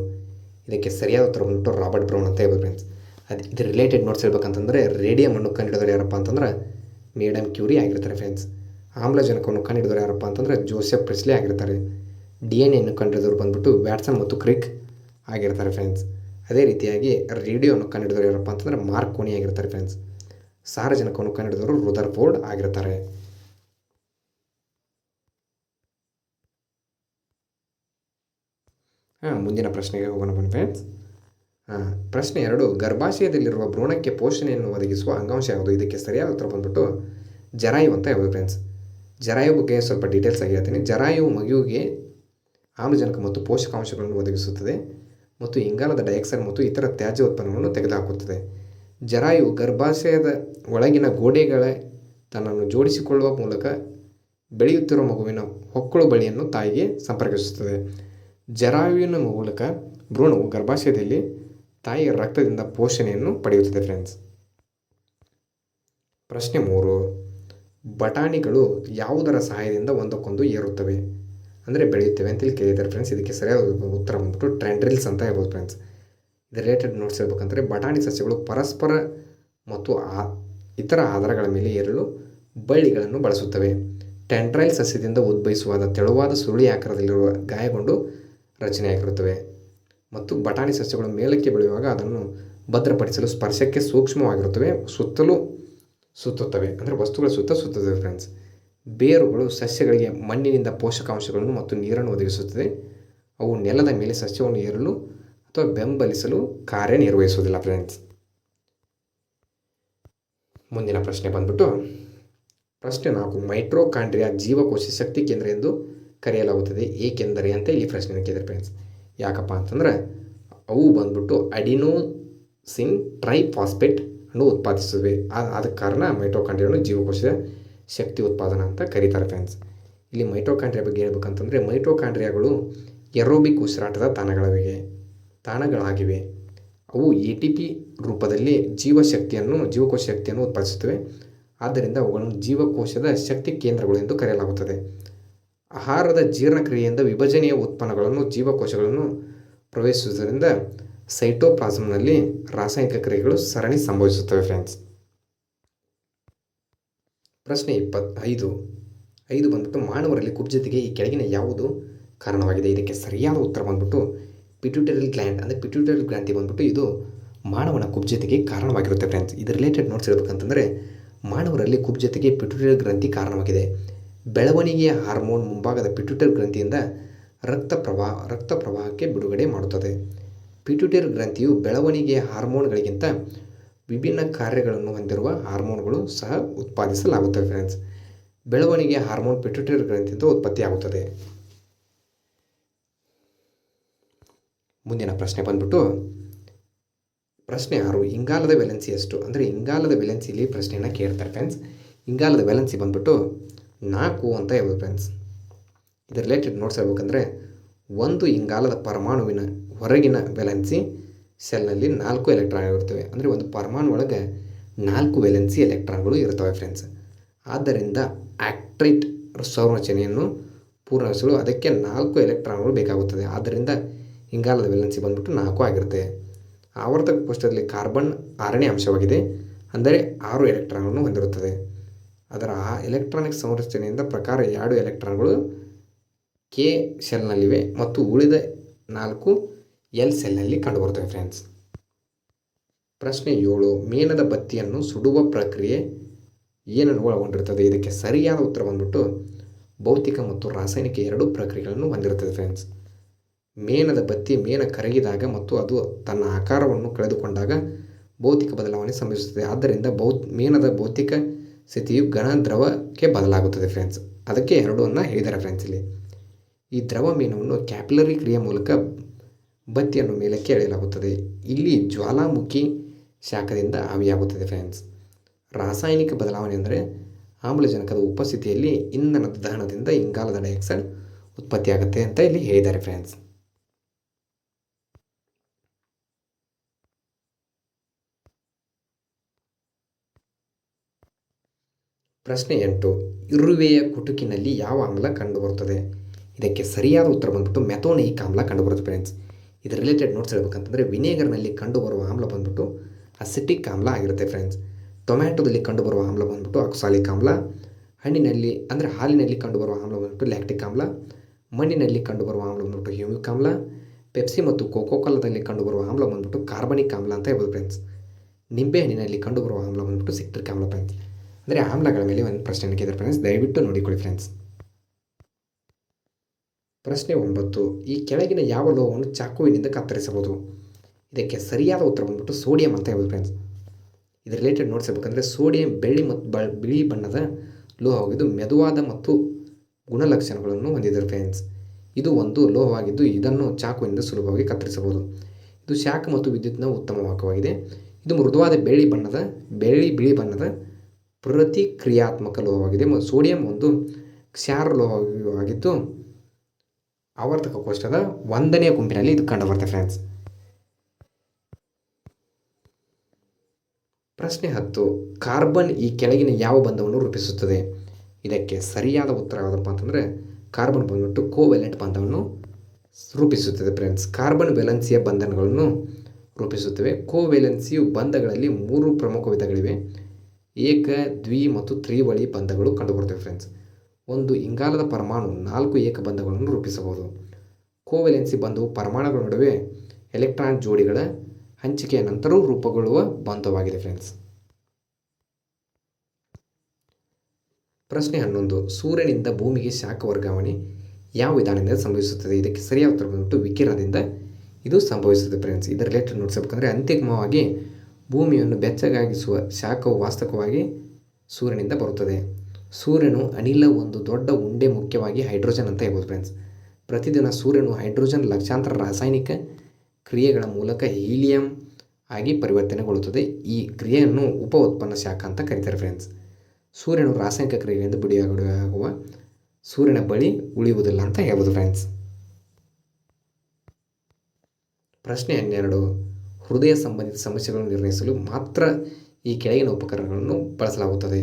ಇದಕ್ಕೆ ಸರಿಯಾದ ಉತ್ತರ ಬಂದ್ಬಿಟ್ಟು ರಾಬರ್ಟ್ ಬ್ರೌನ್ ಅಂತ ಹೇಳ್ಬೋದು ಫ್ರೆಂಡ್ಸ್ ಅದು ಇದು ರಿಲೇಟೆಡ್ ನೋಟ್ಸ್ ಹೇಳ್ಬೇಕಂತಂದರೆ ರೇಡಿಯಂ ಅನ್ನು ಕಂಡುಹಿಡಿದವರು ಯಾರಪ್ಪ ಅಂತಂದ್ರೆ, ಮೇಡಮ್ ಕ್ಯೂರಿ ಆಗಿರ್ತಾರೆ ಫ್ರೆಂಡ್ಸ್ ಆಮ್ಲಜನಕವನ್ನು ಕಂಡುಹಿಡಿದವರು ಯಾರಪ್ಪ ಅಂತಂದ್ರೆ, ಜೋಸೆಫ್ ಪ್ರಿಸ್ಲಿ ಆಗಿರ್ತಾರೆ. ಡಿ ಎನ್ ಎನ್ನು ಕಂಡುಹಿಡಿದವರು ಬಂದ್ಬಿಟ್ಟು ವ್ಯಾಟ್ಸನ್ ಮತ್ತು ಕ್ರಿಕ್ ಆಗಿರ್ತಾರೆ ಫ್ರೆಂಡ್ಸ್ ಅದೇ ರೀತಿಯಾಗಿ ರೇಡಿಯೋವನ್ನು ಕಂಡುಹಿಡಿದವರು ಯಾರಪ್ಪ ಅಂತಂದರೆ ಮಾರ್ಕ್ ಕೋನಿ ಆಗಿರ್ತಾರೆ ಫ್ರೆಂಡ್ಸ್ ಸಾರಜನಕವನ್ನು ಕಂಡುಹಿಡಿದವರು ರುದರ್ ಬೋರ್ಡ್ ಆಗಿರ್ತಾರೆ. ಹಾಂ, ಮುಂದಿನ ಪ್ರಶ್ನೆಗೆ ಹೋಗೋಣ ಬನ್ನಿ ಫ್ರೆಂಡ್ಸ್ ಹಾಂ, ಪ್ರಶ್ನೆ ಎರಡು, ಗರ್ಭಾಶಯದಲ್ಲಿರುವ ಭ್ರೂಣಕ್ಕೆ ಪೋಷಣೆಯನ್ನು ಒದಗಿಸುವ ಅಂಗಾಂಶ ಯಾವುದು? ಇದಕ್ಕೆ ಸರಿಯಾದ ಉತ್ತರ ಬಂದ್ಬಿಟ್ಟು ಜರಾಯು ಅಂತ ಹೇಳ್ಬೋದು ಫ್ರೆಂಡ್ಸ್ ಜರಾಯು ಬಗ್ಗೆ ಸ್ವಲ್ಪ ಡೀಟೇಲ್ಸ್ ಆಗಿ ಹೇಳ್ತೀನಿ. ಜರಾಯು ಮಗುವಿಗೆ ಆಮ್ಲಜನಕ ಮತ್ತು ಪೋಷಕಾಂಶಗಳನ್ನು ಒದಗಿಸುತ್ತದೆ. ಮತ್ತು ಇಂಗಾಲದ ಡೈಆಕ್ಸೈಡ್ ಮತ್ತು ಇತರ ತ್ಯಾಜ್ಯ ಉತ್ಪನ್ನಗಳನ್ನು ತೆಗೆದುಹಾಕುತ್ತದೆ. ಜರಾಯು ಗರ್ಭಾಶಯದ ಒಳಗಿನ ಗೋಡೆಗಳ ತನ್ನನ್ನು ಜೋಡಿಸಿಕೊಳ್ಳುವ ಮೂಲಕ ಬೆಳೆಯುತ್ತಿರುವ ಮಗುವಿನ ಹೊಕ್ಕಳು ಬಳಿಯನ್ನು ತಾಯಿಗೆ ಸಂಪರ್ಕಿಸುತ್ತದೆ. ಜರಾಯುವಿನ ಮೂಲಕ ಭ್ರೂಣವು ಗರ್ಭಾಶಯದಲ್ಲಿ ತಾಯಿಯ ರಕ್ತದಿಂದ ಪೋಷಣೆಯನ್ನು ಪಡೆಯುತ್ತದೆ ಫ್ರೆಂಡ್ಸ್ ಪ್ರಶ್ನೆ ಮೂರು. ಬಟಾಣಿಗಳು ಯಾವುದರ ಸಹಾಯದಿಂದ ಒಂದಕ್ಕೊಂದು ಏರುತ್ತವೆ? ಅಂದರೆ ಬೆಳೆಯುತ್ತವೆ ಅಂತ ಇಲ್ಲಿ ಕೇಳಿದ್ದಾರೆ ಫ್ರೆಂಡ್ಸ್ ಇದಕ್ಕೆ ಸರಿಯಾದ ಉತ್ತರ ಬಂದ್ಬಿಟ್ಟು ಟ್ರೆಂಡ್ರಿಲ್ಸ್ ಅಂತ ಹೇಳ್ಬೋದು ಫ್ರೆಂಡ್ಸ್ ಇದು ರಿಲೇಟೆಡ್ ನೋಟ್ಸ್ ಹೇಳ್ಬೇಕಂದ್ರೆ ಬಟಾಣಿ ಸಸ್ಯಗಳು ಪರಸ್ಪರ ಮತ್ತು ಆ ಇತರ ಆಧಾರಗಳ ಮೇಲೆ ಏರಲು ಬಳ್ಳಿಗಳನ್ನು ಬಳಸುತ್ತವೆ. ಟೆಂಡ್ರೈಲ್ ಸಸ್ಯದಿಂದ ಉದ್ಭವಿಸುವಾದ ತೆಳುವಾದ ಸುರುಳಿ ಆಕಾರದಲ್ಲಿರುವ ಗಾಯಗೊಂಡು ರಚನೆಯಾಗಿರುತ್ತವೆ. ಮತ್ತು ಬಟಾಣಿ ಸಸ್ಯಗಳು ಮೇಲಕ್ಕೆ ಬೆಳೆಯುವಾಗ ಅದನ್ನು ಭದ್ರಪಡಿಸಲು ಸ್ಪರ್ಶಕ್ಕೆ ಸೂಕ್ಷ್ಮವಾಗಿರುತ್ತವೆ, ಸುತ್ತಲೂ ಸುತ್ತುತ್ತವೆ. ಅಂದರೆ ವಸ್ತುಗಳ ಸುತ್ತ ಸುತ್ತುತ್ತವೆ ಫ್ರೆಂಡ್ಸ್ ಬೇರುಗಳು ಸಸ್ಯಗಳಿಗೆ ಮಣ್ಣಿನಿಂದ ಪೋಷಕಾಂಶಗಳನ್ನು ಮತ್ತು ನೀರನ್ನು ಒದಗಿಸುತ್ತದೆ. ಅವು ನೆಲದ ಮೇಲೆ ಸಸ್ಯವನ್ನು ಏರಲು ಅಥವಾ ಬೆಂಬಲಿಸಲು ಕಾರ್ಯನಿರ್ವಹಿಸುವುದಿಲ್ಲ ಫ್ರೆಂಡ್ಸ್. ಮುಂದಿನ ಪ್ರಶ್ನೆ ಬಂದ್ಬಿಟ್ಟು, ಪ್ರಶ್ನೆ ನಾಲ್ಕು, ಮೈಟ್ರೋಕಾಂಡ್ರಿಯಾ ಜೀವಕೋಶ ಶಕ್ತಿ ಕೇಂದ್ರ ಎಂದು ಕರೆಯಲಾಗುತ್ತದೆ. ಏಕೆಂದರೆ ಅಂತ ಇಲ್ಲಿ ಪ್ರಶ್ನೆ ಕೇಳಿದ್ರೆ ಫ್ರೆಂಡ್ಸ್. ಯಾಕಪ್ಪ ಅಂತಂದರೆ, ಅವು ಬಂದ್ಬಿಟ್ಟು ಅಡಿನೋಸಿನ್ ಟ್ರೈಫಾಸ್ಪೇಟ್ ಅನ್ನು ಉತ್ಪಾದಿಸುತ್ತವೆ. ಆದ ಕಾರಣ ಮೈಟ್ರೋಕಾಂಡ್ರಿಯನ್ನು ಜೀವಕೋಶದ ಶಕ್ತಿ ಉತ್ಪಾದನಾ ಅಂತ ಕರೀತಾರೆ ಫ್ರೆಂಡ್ಸ್ ಇಲ್ಲಿ ಮೈಟೋಕಾಂಡ್ರಿಯ ಬಗ್ಗೆ ಹೇಳ್ಬೇಕಂತಂದರೆ ಮೈಟೋಕಾಂಡ್ರಿಯಾಗಳು ಎರೋಬಿಕ್ ಉಸಿರಾಟದ ತಾಣಗಳಿವೆ ತಾಣಗಳಾಗಿವೆ. ಅವು ಎ ಟಿ ಪಿ ರೂಪದಲ್ಲಿ ಜೀವಶಕ್ತಿಯನ್ನು ಜೀವಕೋಶ ಶಕ್ತಿಯನ್ನು ಉತ್ಪಾದಿಸುತ್ತವೆ. ಆದ್ದರಿಂದ ಅವುಗಳನ್ನು ಜೀವಕೋಶದ ಶಕ್ತಿ ಕೇಂದ್ರಗಳು ಎಂದು ಕರೆಯಲಾಗುತ್ತದೆ. ಆಹಾರದ ಜೀರ್ಣಕ್ರಿಯೆಯಿಂದ ವಿಭಜನೆಯ ಉತ್ಪನ್ನಗಳನ್ನು, ಜೀವಕೋಶಗಳನ್ನು ಪ್ರವೇಶಿಸುವುದರಿಂದ ಸೈಟೋಪ್ಲಾಸಮ್ನಲ್ಲಿ ರಾಸಾಯನಿಕ ಕ್ರಿಯೆಗಳು ಸರಣಿ ಸಂಭವಿಸುತ್ತವೆ ಫ್ರೆಂಡ್ಸ್ ಪ್ರಶ್ನೆ ಇಪ್ಪತ್ತೈದು. ಐದು ಬಂದ್ಬಿಟ್ಟು ಮಾನವರಲ್ಲಿ ಕುಬ್ಜತೆಗೆ ಈ ಕೆಳಗಿನ ಯಾವುದು ಕಾರಣವಾಗಿದೆ? ಇದಕ್ಕೆ ಸರಿಯಾದ ಉತ್ತರ ಬಂದ್ಬಿಟ್ಟು ಪಿಟ್ಯೂಟರಿ ಗ್ಲ್ಯಾಂಡ್ ಅಂದರೆ ಪಿಟ್ಯೂಟರಿ ಗ್ರಂಥಿ ಬಂದ್ಬಿಟ್ಟು ಇದು ಮಾನವನ ಕುಬ್ಜತೆಗೆ ಕಾರಣವಾಗಿರುತ್ತೆ ಫ್ರೆಂಡ್ಸ್ ಇದು ರಿಲೇಟೆಡ್ ನೋಟ್ಸ್ ಹೇಳ್ಬೇಕಂತಂದರೆ ಮಾನವರಲ್ಲಿ ಕುಬ್ಜತೆಗೆ ಪಿಟ್ಯೂಟರಿ ಗ್ರಂಥಿ ಕಾರಣವಾಗಿದೆ. ಬೆಳವಣಿಗೆಯ ಹಾರ್ಮೋನ್ ಮುಂಭಾಗದ ಪಿಟ್ಯೂಟರಿ ಗ್ರಂಥಿಯಿಂದ ರಕ್ತ ಪ್ರವಾಹ, ರಕ್ತ ಪ್ರವಾಹಕ್ಕೆ ಬಿಡುಗಡೆ ಮಾಡುತ್ತದೆ. ಪಿಟ್ಯೂಟರಿ ಗ್ರಂಥಿಯು ಬೆಳವಣಿಗೆಯ ಹಾರ್ಮೋನ್ಗಳಿಗಿಂತ ವಿಭಿನ್ನ ಕಾರ್ಯಗಳನ್ನು ಹೊಂದಿರುವ ಹಾರ್ಮೋನ್ಗಳು ಸಹ ಉತ್ಪಾದಿಸಲಾಗುತ್ತವೆ ಫ್ರೆಂಡ್ಸ್ ಬೆಳವಣಿಗೆ ಹಾರ್ಮೋನ್ ಪಿಟ್ಯೂಟರಿ ಗ್ರಂಥಿಯಿಂದ ಉತ್ಪತ್ತಿಯಾಗುತ್ತದೆ. ಮುಂದಿನ ಪ್ರಶ್ನೆ ಬಂದ್ಬಿಟ್ಟು, ಪ್ರಶ್ನೆ ಆರು, ಇಂಗಾಲದ ವೆಲೆನ್ಸಿ ಎಷ್ಟು? ಅಂದರೆ ಇಂಗಾಲದ ವೆಲೆನ್ಸಿಲಿ ಪ್ರಶ್ನೆಯನ್ನು ಕೇಳ್ತಾರೆ ಫ್ರೆಂಡ್ಸ್ ಇಂಗಾಲದ ವೆಲೆನ್ಸಿ ಬಂದ್ಬಿಟ್ಟು ನಾಲ್ಕು ಅಂತ ಹೇಳ್ಬೋದು ಫ್ರೆಂಡ್ಸ್ ಇದು ರಿಲೇಟೆಡ್ ನೋಟ್ಸ್ ಹೇಳ್ಬೇಕಂದ್ರೆ, ಒಂದು ಇಂಗಾಲದ ಪರಮಾಣುವಿನ ಹೊರಗಿನ ವೆಲೆನ್ಸಿ ಸೆಲ್ನಲ್ಲಿ ನಾಲ್ಕು ಎಲೆಕ್ಟ್ರಾನ್ ಇರ್ತವೆ ಅಂದರೆ ಒಂದು ಪರಮಾಣು ಒಳಗೆ ನಾಲ್ಕು ವೆಲೆನ್ಸಿ ಎಲೆಕ್ಟ್ರಾನ್ಗಳು ಇರ್ತವೆ ಫ್ರೆಂಡ್ಸ್ ಆದ್ದರಿಂದ ಆಕ್ಟ್ರೈಟ್ ಸಂರಚನೆಯನ್ನು ಪೂರ್ಣಗೊಳಿಸಲು ಅದಕ್ಕೆ ನಾಲ್ಕು ಎಲೆಕ್ಟ್ರಾನ್ಗಳು ಬೇಕಾಗುತ್ತದೆ. ಆದ್ದರಿಂದ ಇಂಗಾಲದ ವೆಲೆನ್ಸಿ ಬಂದ್ಬಿಟ್ಟು ನಾಲ್ಕು ಆಗಿರುತ್ತೆ. ಆವರ್ತಕ ಕೋಷ್ಟದಲ್ಲಿ ಕಾರ್ಬನ್ ಆರನೇ ಅಂಶವಾಗಿದೆ. ಅಂದರೆ ಆರು ಎಲೆಕ್ಟ್ರಾನ್ಗಳನ್ನು ಹೊಂದಿರುತ್ತದೆ. ಅದರ ಆ ಎಲೆಕ್ಟ್ರಾನಿಕ್ ಸಂರಚನೆಯಿಂದ ಪ್ರಕಾರ ಎರಡು ಎಲೆಕ್ಟ್ರಾನ್ಗಳು ಕೆ ಶೆಲ್ನಲ್ಲಿವೆ ಮತ್ತು ಉಳಿದ ನಾಲ್ಕು ಎಲ್ ಸೆಲ್ನಲ್ಲಿ ಕಂಡುಬರುತ್ತವೆ ಫ್ರೆಂಡ್ಸ್ ಪ್ರಶ್ನೆ ಏಳು ಮೇಣದ ಬತ್ತಿಯನ್ನು ಸುಡುವ ಪ್ರಕ್ರಿಯೆ ಏನನ್ನು ಒಳಗೊಂಡಿರುತ್ತದೆ? ಇದಕ್ಕೆ ಸರಿಯಾದ ಉತ್ತರ ಬಂದ್ಬಿಟ್ಟು ಭೌತಿಕ ಮತ್ತು ರಾಸಾಯನಿಕ ಎರಡೂ ಪ್ರಕ್ರಿಯೆಗಳನ್ನು ಹೊಂದಿರುತ್ತದೆ ಫ್ರೆಂಡ್ಸ್ ಮೇಣದ ಬತ್ತಿ ಮೇಣ ಕರಗಿದಾಗ ಮತ್ತು ಅದು ತನ್ನ ಆಕಾರವನ್ನು ಕಳೆದುಕೊಂಡಾಗ ಭೌತಿಕ ಬದಲಾವಣೆ ಸಂಭವಿಸುತ್ತದೆ. ಆದ್ದರಿಂದ ಭೌ ಮೇಣದ ಭೌತಿಕ ಸ್ಥಿತಿಯು ಘನ ದ್ರವಕ್ಕೆ ಬದಲಾಗುತ್ತದೆ ಫ್ರೆಂಡ್ಸ್ ಅದಕ್ಕೆ ಎರಡನ್ನು ಹೇಳಿದ್ದಾರೆ ಫ್ರೆಂಡ್ಸ್ ಇಲ್ಲಿ. ಈ ದ್ರವ ಮೇಣವನ್ನು ಕ್ಯಾಪಿಲರಿ ಕ್ರಿಯೆ ಮೂಲಕ ಬತ್ತಿಯನ್ನು ಮೇಲಕ್ಕೆ ಎಳೆಯಲಾಗುತ್ತದೆ ಇಲ್ಲಿ ಜ್ವಾಲಾಮುಖಿ ಶಾಖದಿಂದ ಆವಿಯಾಗುತ್ತದೆ ಫ್ರೆಂಡ್ಸ್ ರಾಸಾಯನಿಕ ಬದಲಾವಣೆ ಅಂದರೆ ಆಮ್ಲಜನಕದ ಉಪಸ್ಥಿತಿಯಲ್ಲಿ ಇಂಧನದ ದಹನದಿಂದ ಇಂಗಾಲದ ಡೈಆಕ್ಸೈಡ್ ಉತ್ಪತ್ತಿಯಾಗುತ್ತೆ ಅಂತ ಇಲ್ಲಿ ಹೇಳಿದ್ದಾರೆ ಫ್ರೆಂಡ್ಸ್ ಪ್ರಶ್ನೆ ಎಂಟು, ಇರುವೆಯ ಕುಟುಕಿನಲ್ಲಿ ಯಾವ ಆಮ್ಲ ಕಂಡುಬರುತ್ತದೆ? ಇದಕ್ಕೆ ಸರಿಯಾದ ಉತ್ತರ ಬಂದ್ಬಿಟ್ಟು ಮೆಥೋನೈಕ್ ಆಮ್ಲ ಕಂಡುಬರುತ್ತೆ ಫ್ರೆಂಡ್ಸ್ ಇದು ರಿಲೇಟೆಡ್ ನೋಟ್ಸ್ ಹೇಳ್ಬೇಕಂತಂದರೆ ವಿನೇಗರ್ನಲ್ಲಿ ಕಂಡುಬರುವ ಆಮ್ಲ ಬಂದ್ಬಿಟ್ಟು ಅಸಿಟಿಕ್ ಆಮ್ಲ ಆಗಿರುತ್ತೆ ಫ್ರೆಂಡ್ಸ್ ಟೊಮ್ಯಾಟೊದಲ್ಲಿ ಕಂಡುಬರುವ ಆಮ್ಲ ಬಂದ್ಬಿಟ್ಟು ಅಕ್ಸಾಲಿಕ್ ಆಮ್ಲ. ಹಣ್ಣಿನಲ್ಲಿ ಅಂದರೆ ಹಾಲಿನಲ್ಲಿ ಕಂಡುಬರುವ ಆಮ್ಲ ಬಂದ್ಬಿಟ್ಟು ಲ್ಯಾಕ್ಟಿಕ್ ಆಮ್ಲ. ಮಣ್ಣಿನಲ್ಲಿ ಕಂಡುಬರುವ ಆಮ್ಲ ಬಂದ್ಬಿಟ್ಟು ಹ್ಯೂಮಿಕ್ ಆಮ್ಲ. ಪೆಪ್ಸಿ ಮತ್ತು ಕೋಕೋಕೋಲಾದಲ್ಲಿ ಕಂಡುಬರುವ ಆಮ್ಲ ಬಂದ್ಬಿಟ್ಟು ಕಾರ್ಬನಿಕ್ ಆಮ್ಲ ಅಂತ ಹೇಳ್ಬೋದು ಫ್ರೆಂಡ್ಸ್ ನಿಂಬೆಹಣ್ಣಿನಲ್ಲಿ ಕಂಡುಬರುವ ಆಮ್ಲ ಬಂದ್ಬಿಟ್ಟು ಸಿಟ್ರಿಕ್ ಆಮ್ಲ ಫ್ರೆಂಡ್ಸ್ ಅಂದರೆ ಆಮ್ಲಗಳ ಮೇಲೆ ಒಂದು ಪ್ರಶ್ನೆ ಕೇಳಿದ್ರೆ ಫ್ರೆಂಡ್ಸ್ ದಯವಿಟ್ಟು ನೋಡಿಕೊಳ್ಳಿ ಫ್ರೆಂಡ್ಸ್ ಪ್ರಶ್ನೆ ಒಂಬತ್ತು, ಈ ಕೆಳಗಿನ ಯಾವ ಲೋಹವನ್ನು ಚಾಕುವಿನಿಂದ ಕತ್ತರಿಸಬಹುದು? ಇದಕ್ಕೆ ಸರಿಯಾದ ಉತ್ತರ ಬಂದ್ಬಿಟ್ಟು ಸೋಡಿಯಂ ಅಂತ ಹೇಳ್ಬೋದು ಫ್ರೆಂಡ್ಸ್ ಇದು ರಿಲೇಟೆಡ್ ನೋಟ್ಸ್ ಹೇಳ್ಬೇಕಂದ್ರೆ ಸೋಡಿಯಂ, ಬೆಳ್ಳಿ ಮತ್ತು ಬ, ಬಿಳಿ ಬಣ್ಣದ ಲೋಹವಾಗಿದ್ದು ಮೆದುವಾದ ಮತ್ತು ಗುಣಲಕ್ಷಣಗಳನ್ನು ಹೊಂದಿದೆ ಫ್ರೆಂಡ್ಸ್ ಇದು ಒಂದು ಲೋಹವಾಗಿದ್ದು ಇದನ್ನು ಚಾಕುವಿನಿಂದ ಸುಲಭವಾಗಿ ಕತ್ತರಿಸಬಹುದು. ಇದು ಶಾಖ ಮತ್ತು ವಿದ್ಯುತ್ನ ಉತ್ತಮ ವಾಹಕವಾಗಿದೆ. ಇದು ಮೃದುವಾದ ಬೆಳ್ಳಿ ಬಣ್ಣದ, ಬೆಳ್ಳಿ ಬಿಳಿ ಬಣ್ಣದ ಪ್ರತಿಕ್ರಿಯಾತ್ಮಕ ಲೋಹವಾಗಿದೆ. ಮತ್ತು ಸೋಡಿಯಂ ಒಂದು ಕ್ಷಾರ ಲೋಹವಾಗಿದ್ದು ಆವರ್ತಕ ಕೋಷ್ಟದ ಒಂದನೆಯ ಗುಂಪಿನಲ್ಲಿ ಇದು ಕಂಡುಬರುತ್ತೆ ಫ್ರೆಂಡ್ಸ್ ಪ್ರಶ್ನೆ ಹತ್ತು, ಕಾರ್ಬನ್ ಈ ಕೆಳಗಿನ ಯಾವ ಬಂಧವನ್ನು ರೂಪಿಸುತ್ತದೆ? ಇದಕ್ಕೆ ಸರಿಯಾದ ಉತ್ತರ ಯಾವುದಪ್ಪ ಅಂತಂದರೆ, ಕಾರ್ಬನ್ ಬಂದ್ಬಿಟ್ಟು ಕೋವೆಲೆಂಟ್ ಬಂಧವನ್ನು ರೂಪಿಸುತ್ತದೆ ಫ್ರೆಂಡ್ಸ್ ಕಾರ್ಬನ್ ವೆಲೆನ್ಸಿಯ ಬಂಧನಗಳನ್ನು ರೂಪಿಸುತ್ತವೆ. ಕೋವೆಲೆನ್ಸಿಯು ಬಂಧಗಳಲ್ಲಿ ಮೂರು ಪ್ರಮುಖ ವಿಧಗಳಿವೆ. ಏಕ, ದ್ವಿ ಮತ್ತು ತ್ರಿವಳಿ ಬಂಧಗಳು ಕಂಡುಬರುತ್ತವೆ ಫ್ರೆಂಡ್ಸ್ ಒಂದು ಇಂಗಾಲದ ಪರಮಾಣು ನಾಲ್ಕು ಏಕಬಂಧಗಳನ್ನು ರೂಪಿಸಬಹುದು. ಕೋವೆಲೆನ್ಸಿ ಬಂಧವು ಪರಮಾಣುಗಳ ನಡುವೆ ಎಲೆಕ್ಟ್ರಾನ್ ಜೋಡಿಗಳ ಹಂಚಿಕೆಯ ನಂತರವೂ ರೂಪುಗೊಳ್ಳುವ ಬಂಧವಾಗಿದೆ ಫ್ರೆಂಡ್ಸ್ ಪ್ರಶ್ನೆ ಹನ್ನೊಂದು. ಸೂರ್ಯನಿಂದ ಭೂಮಿಗೆ ಶಾಖ ವರ್ಗಾವಣೆ ಯಾವ ವಿಧಾನದಿಂದ ಸಂಭವಿಸುತ್ತದೆ? ಇದಕ್ಕೆ ಸರಿಯಾದ ಉತ್ತರ ಬಂದ್ಬಿಟ್ಟು ವಿಕಿರಣದಿಂದ ಇದು ಸಂಭವಿಸುತ್ತದೆ ಫ್ರೆಂಡ್ಸ್ ಇದರ ರಿಲೇಟೆಡ್ ನೋಡಿಸಬೇಕಂದ್ರೆ ಅಂತಿಮವಾಗಿ ಭೂಮಿಯನ್ನು ಬೆಚ್ಚಗಾಗಿಸುವ ಶಾಖವು ವಾಸ್ತವವಾಗಿ ಸೂರ್ಯನಿಂದ ಬರುತ್ತದೆ. ಸೂರ್ಯನು ಅನಿಲ ಒಂದು ದೊಡ್ಡ ಉಂಡೆ ಮುಖ್ಯವಾಗಿ ಹೈಡ್ರೋಜನ್ ಅಂತ ಹೇಳ್ಬೋದು ಫ್ರೆಂಡ್ಸ್ ಪ್ರತಿದಿನ ಸೂರ್ಯನು ಹೈಡ್ರೋಜನ್ ಲಕ್ಷಾಂತರ ರಾಸಾಯನಿಕ ಕ್ರಿಯೆಗಳ ಮೂಲಕ ಹೀಲಿಯಂ ಆಗಿ ಪರಿವರ್ತನೆಗೊಳ್ಳುತ್ತದೆ. ಈ ಕ್ರಿಯೆಯನ್ನು ಉಪ ಉತ್ಪನ್ನ ಶಾಖ ಅಂತ ಕರೀತಾರೆ ಫ್ರೆಂಡ್ಸ್ ಸೂರ್ಯನು ರಾಸಾಯನಿಕ ಕ್ರಿಯೆಯಿಂದ ಬಿಡಿಯಾಗುವ ಸೂರ್ಯನ ಬಳಿ ಉಳಿಯುವುದಿಲ್ಲ ಅಂತ ಹೇಳ್ಬೋದು ಫ್ರೆಂಡ್ಸ್ ಪ್ರಶ್ನೆ ಹನ್ನೆರಡು. ಹೃದಯ ಸಂಬಂಧಿತ ಸಮಸ್ಯೆಗಳನ್ನು ನಿರ್ಣಯಿಸಲು ಮಾತ್ರ ಈ ಕೆಳಗಿನ ಉಪಕರಣಗಳನ್ನು ಬಳಸಲಾಗುತ್ತದೆ.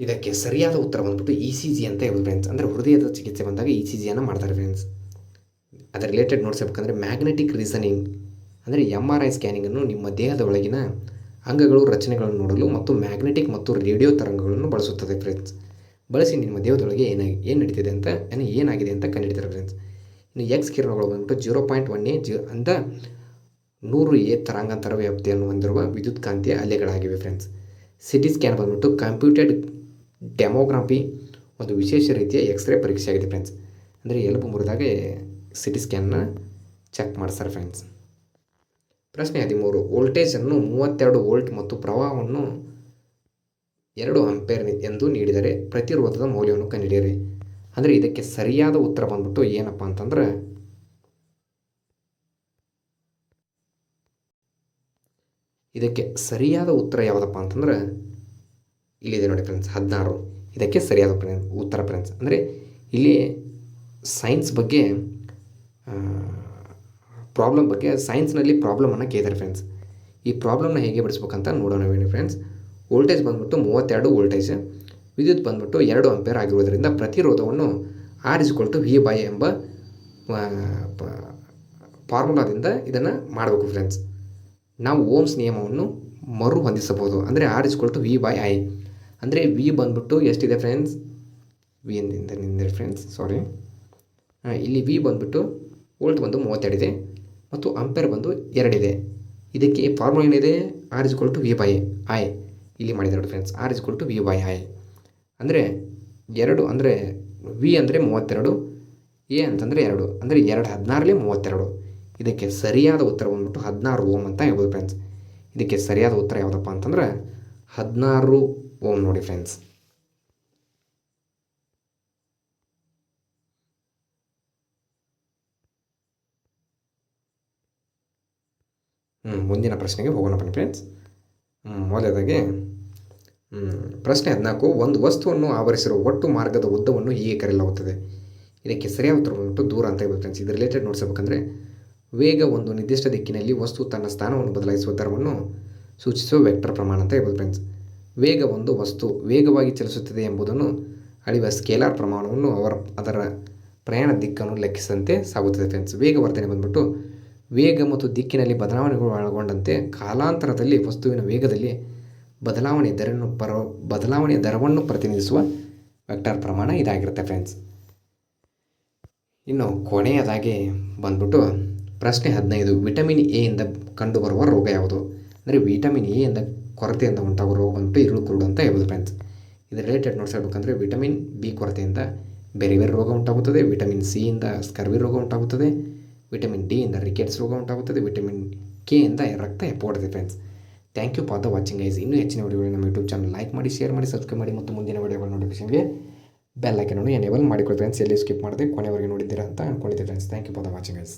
ಇದಕ್ಕೆ ಸರಿಯಾದ ಉತ್ತರ ಬಂದ್ಬಿಟ್ಟು ಇ ಸಿ ಜಿ ಅಂತ ಹೇಳ್ಬೋದು ಫ್ರೆಂಡ್ಸ್ ಅಂದರೆ ಹೃದಯದ ಚಿಕಿತ್ಸೆ ಬಂದಾಗ ಇ ಸಿ ಜಿಯನ್ನು ಮಾಡ್ತಾರೆ ಫ್ರೆಂಡ್ಸ್ ಅದರ ರಿಲೇಟೆಡ್ ನೋಡ್ಸ್ಬೇಕಂದ್ರೆ ಮ್ಯಾಗ್ನೆಟಿಕ್ ರೀಸನಿಂಗ್ ಅಂದರೆ ಎಂ ಆರ್ ಐ ಸ್ಕ್ಯಾನಿಂಗನ್ನು ನಿಮ್ಮ ದೇಹದ ಒಳಗಿನ ಅಂಗಗಳು, ರಚನೆಗಳನ್ನು ನೋಡಲು ಮತ್ತು ಮ್ಯಾಗ್ನೆಟಿಕ್ ಮತ್ತು ರೇಡಿಯೋ ತರಂಗಗಳನ್ನು ಬಳಸುತ್ತದೆ ಫ್ರೆಂಡ್ಸ್ ಬಳಸಿ ನಿಮ್ಮ ದೇಹದೊಳಗೆ ಏನಾಗಿ ಏನು ನಡೀತಿದೆ ಅಂತ, ಏನು ಏನಾಗಿದೆ ಅಂತ ಕಂಡುಹಿಡಿತಾರೆ ಫ್ರೆಂಡ್ಸ್ ಇನ್ನು ಎಕ್ಸ್ ಕಿರಣಗಳು ಬಂದ್ಬಿಟ್ಟು zero point one A G ಅಂತ ನೂರು ಎ ತರಂಗಾಂತರ ವ್ಯಾಪ್ತಿಯನ್ನು ಹೊಂದಿರುವ ವಿದ್ಯುತ್ ಕಾಂತೀಯ ಅಲೆಗಳಾಗಿವೆ ಫ್ರೆಂಡ್ಸ್ ಸಿಟಿ ಸ್ಕ್ಯಾನ್ ಬಂದ್ಬಿಟ್ಟು ಕಂಪ್ಯೂಟೆಡ್ ಡೆಮೋಗ್ರಫಿ ಒಂದು ವಿಶೇಷ ರೀತಿಯ ಎಕ್ಸ್ರೇ ಪರೀಕ್ಷೆ ಆಗಿದೆ ಫ್ರೆಂಡ್ಸ್ ಅಂದರೆ ಎಲುಬು ಮುರಿದಾಗ ಸಿಟಿ ಸ್ಕ್ಯಾನ್ನ ಚೆಕ್ ಮಾಡ್ತಾರೆ ಫ್ರೆಂಡ್ಸ್ ಪ್ರಶ್ನೆ ಹದಿಮೂರು ವೋಲ್ಟೇಜನ್ನು ಮೂವತ್ತೆರಡು ವೋಲ್ಟ್ ಮತ್ತು ಪ್ರವಾಹವನ್ನು ಎರಡು ಅಂಪೇರ್ ಎಂದು ನೀಡಿದರೆ ಪ್ರತಿರೋಧದ ಮೌಲ್ಯವನ್ನು ಕಂಡುಹಿಡಿಯಿರಿ. ಅಂದರೆ ಇದಕ್ಕೆ ಸರಿಯಾದ ಉತ್ತರ ಬಂದ್ಬಿಟ್ಟು ಏನಪ್ಪ ಅಂತಂದ್ರೆ ಇದಕ್ಕೆ ಸರಿಯಾದ ಉತ್ತರ ಯಾವುದಪ್ಪ ಅಂತಂದ್ರೆ ಇಲ್ಲಿದೆ ನೋಡಿ ಫ್ರೆಂಡ್ಸ್ ಹದಿನಾರು. ಇದಕ್ಕೆ ಸರಿಯಾದ ಉತ್ತರ ಫ್ರೆಂಡ್ಸ್ ಅಂದರೆ ಇಲ್ಲಿ ಸೈನ್ಸ್ ಬಗ್ಗೆ ಪ್ರಾಬ್ಲಮ್ ಬಗ್ಗೆ ಸೈನ್ಸ್ನಲ್ಲಿ ಪ್ರಾಬ್ಲಮನ್ನು ಕೇಳಿದ್ದಾರೆ ಫ್ರೆಂಡ್ಸ್ ಈ ಪ್ರಾಬ್ಲಮ್ನ ಹೇಗೆ ಬಿಡಿಸ್ಬೇಕಂತ ನೋಡೋಣ ಬನ್ನಿ ಫ್ರೆಂಡ್ಸ್ ವೋಲ್ಟೇಜ್ ಬಂದ್ಬಿಟ್ಟು ಮೂವತ್ತೆರಡು ವೋಲ್ಟೇಜ್ ವಿದ್ಯುತ್ ಬಂದ್ಬಿಟ್ಟು ಎರಡು ಅಂಪೇರ್ ಆಗಿರುವುದರಿಂದ ಪ್ರತಿರೋಧವನ್ನು ಆರ್ ಟು ವಿ ಬೈ ಎಂಬ ಫಾರ್ಮುಲಾದಿಂದ ಇದನ್ನು ಮಾಡಬೇಕು ಫ್ರೆಂಡ್ಸ್ ನಾವು ಓಮ್ಸ್ ನಿಯಮವನ್ನು ಮರು ಹೊಂದಿಸಬಹುದು ಅಂದರೆ R to V by I ಅಂದರೆ ವಿ ಬಂದ್ಬಿಟ್ಟು ಎಷ್ಟಿದೆ ಫ್ರೆಂಡ್ಸ್ ವಿ ಎಂದಿಂದ ನಿಂದ ಫ್ರೆಂಡ್ಸ್ ಸಾರಿ ಇಲ್ಲಿ ವಿ ಬಂದ್ಬಿಟ್ಟು ವೋಲ್ಟ್ ಬಂದು ಮೂವತ್ತೆರಡಿದೆ ಮತ್ತು ಅಂಪೇರ್ ಬಂದು ಎರಡಿದೆ. ಇದಕ್ಕೆ ಫಾರ್ಮುಲಾ ಏನಿದೆ? R is to V by I ಇಲ್ಲಿ ಮಾಡಿದ್ರು ನೋಡಿ friends R is to V by I ಅಂದರೆ ಎರಡು ಅಂದರೆ ವಿ ಅಂದರೆ ಮೂವತ್ತೆರಡು ಎ ಅಂತಂದರೆ ಎರಡು, ಅಂದರೆ ಎರಡು ಹದಿನಾರರಲ್ಲಿ ಮೂವತ್ತೆರಡು. ಇದಕ್ಕೆ ಸರಿಯಾದ ಉತ್ತರ ಬಂದ್ಬಿಟ್ಟು ಹದಿನಾರು ಓಮ್ ಅಂತ ಹೇಳ್ಬೋದು ಫ್ರೆಂಡ್ಸ್ ಇದಕ್ಕೆ ಸರಿಯಾದ ಉತ್ತರ ಯಾವುದಪ್ಪ ಅಂತಂದರೆ ಹದಿನಾರು ಓಮ್ ನೋಡಿ ಫ್ರೆಂಡ್ಸ್ ಹ್ಞೂ ಮುಂದಿನ ಪ್ರಶ್ನೆಗೆ ಹೋಗೋಣ ಬನ್ನಿ ಫ್ರೆಂಡ್ಸ್ ಹ್ಞೂ ಪ್ರಶ್ನೆ ಹದಿನಾಲ್ಕು, ಒಂದು ವಸ್ತುವನ್ನು ಆವರಿಸಿರುವ ಒಟ್ಟು ಮಾರ್ಗದ ಉದ್ದವನ್ನು ಹೀಗೆ ಕರೆಯಲಾಗುತ್ತದೆ. ಇದಕ್ಕೆ ಸರಿಯಾದ ಉತ್ತರ ಬಂದ್ಬಿಟ್ಟು ದೂರ ಅಂತ ಹೇಳ್ಬೋದು ಫ್ರೆಂಡ್ಸ್ ಇದು ರಿಲೇಟೆಡ್ ನೋಡ್ಸಬೇಕಂದ್ರೆ ವೇಗ ಒಂದು ನಿರ್ದಿಷ್ಟ ದಿಕ್ಕಿನಲ್ಲಿ ವಸ್ತು ತನ್ನ ಸ್ಥಾನವನ್ನು ಬದಲಾಯಿಸುವ ದರವನ್ನು ಸೂಚಿಸುವ ವೆಕ್ಟರ್ ಪ್ರಮಾಣ ಅಂತ ಹೇಳ್ಬೋದು ಫ್ರೆಂಡ್ಸ್ ವೇಗ ಒಂದು ವಸ್ತು ವೇಗವಾಗಿ ಚಲಿಸುತ್ತದೆ ಎಂಬುದನ್ನು ಅಳೆಯುವ ಸ್ಕೇಲಾರ್ ಪ್ರಮಾಣವನ್ನು ಅವರ ಅದರ ಪ್ರಯಾಣ ದಿಕ್ಕನ್ನು ಲೆಕ್ಕಿಸಂತೆ ಸಾಗುತ್ತದೆ ಫ್ರೆಂಡ್ಸ್ ವೇಗವರ್ಧನೆ ಬಂದ್ಬಿಟ್ಟು ವೇಗ ಮತ್ತು ದಿಕ್ಕಿನಲ್ಲಿ ಬದಲಾವಣೆಗಳು ಒಳಗೊಂಡಂತೆ ಕಾಲಾಂತರದಲ್ಲಿ ವಸ್ತುವಿನ ವೇಗದಲ್ಲಿ ಬದಲಾವಣೆ ದರನ್ನು ಪರ ಬದಲಾವಣೆಯ ದರವನ್ನು ಪ್ರತಿನಿಧಿಸುವ ವೆಕ್ಟರ್ ಪ್ರಮಾಣ ಇದಾಗಿರುತ್ತೆ ಫ್ರೆಂಡ್ಸ್ ಇನ್ನು ಕೊನೆಯದಾಗಿ ಬಂದ್ಬಿಟ್ಟು ಪ್ರಶ್ನೆ ಹದಿನೈದು. ವಿಟಮಿನ್ ಎ ಇಂದ ಕಂಡುಬರುವ ರೋಗ ಯಾವುದು? ಅಂದರೆ ವಿಟಮಿನ್ ಎ ಕೊರತೆಯಿಂದ ಉಂಟಾಗುವ ರೋಗ ಬಂದ್ಬಿಟ್ಟು ಇರುಳು ಕುರುಡು ಅಂತ ಹೇಳ್ಬೋದು ಫ್ರೆಂಡ್ಸ್ ಇದು ರಿಲೇಟೆಡ್ ನೋಟ್ಸ್ ಹೇಳ್ಬೇಕಂದ್ರೆ ವಿಟಮಿನ್ ಬಿ ಕೊರತೆಯಿಂದ ಬೇರೆ ಬೇರೆ ರೋಗ ಉಂಟಾಗುತ್ತದೆ. ವಿಟಮಿನ್ ಸಿ ಇಂದ ಸ್ಕರ್ವಿ ರೋಗ ಉಂಟಾಗುತ್ತದೆ. ವಿಟಮಿನ್ ಡಿ ಇಂದ ರಿಕೆಟ್ಸ್ ರೋಗ ಉಂಟಾಗುತ್ತದೆ. ವಿಟಮಿನ್ ಕೆ ಇಂದ ರಕ್ತ ಎಪ್ಪೋಡುತ್ತೆ friends thank you for the watching eyes ಇನ್ನೂ ಹೆಚ್ಚಿನ ವಿಡಿಯೋಗಳು ನಮ್ಮ ಯೂಟ್ಯೂಬ್ ಚಾನಲ್ ಲೈಕ್ ಮಾಡಿ ಶೇರ್ ಮಾಡಿ ಸಬ್ಸ್ಕ್ರೈಬ್ ಮಾಡಿ ಮತ್ತು ಮುಂದಿನ ವಿಡಿಯೋಗಳ ನೋಟಿಫಿಕೇಷನ್ಗೆ ಬೆಲ್ ಐಕನನ್ನು ಎನೇಬಲ್ ಮಾಡಿಕೊಳ್ಳಿ ಫ್ರೆಂಡ್ಸ್ ಎಲ್ಲಿ ಸ್ಕಿಪ್ ಮಾಡಿದೆ ಕೊನೆವರೆಗೆ ನೋಡಿದ್ದೀರಾ ಅಂತ ಅಂದ್ಕೊಂಡಿದ್ದೆ friends thank you for the watching eyes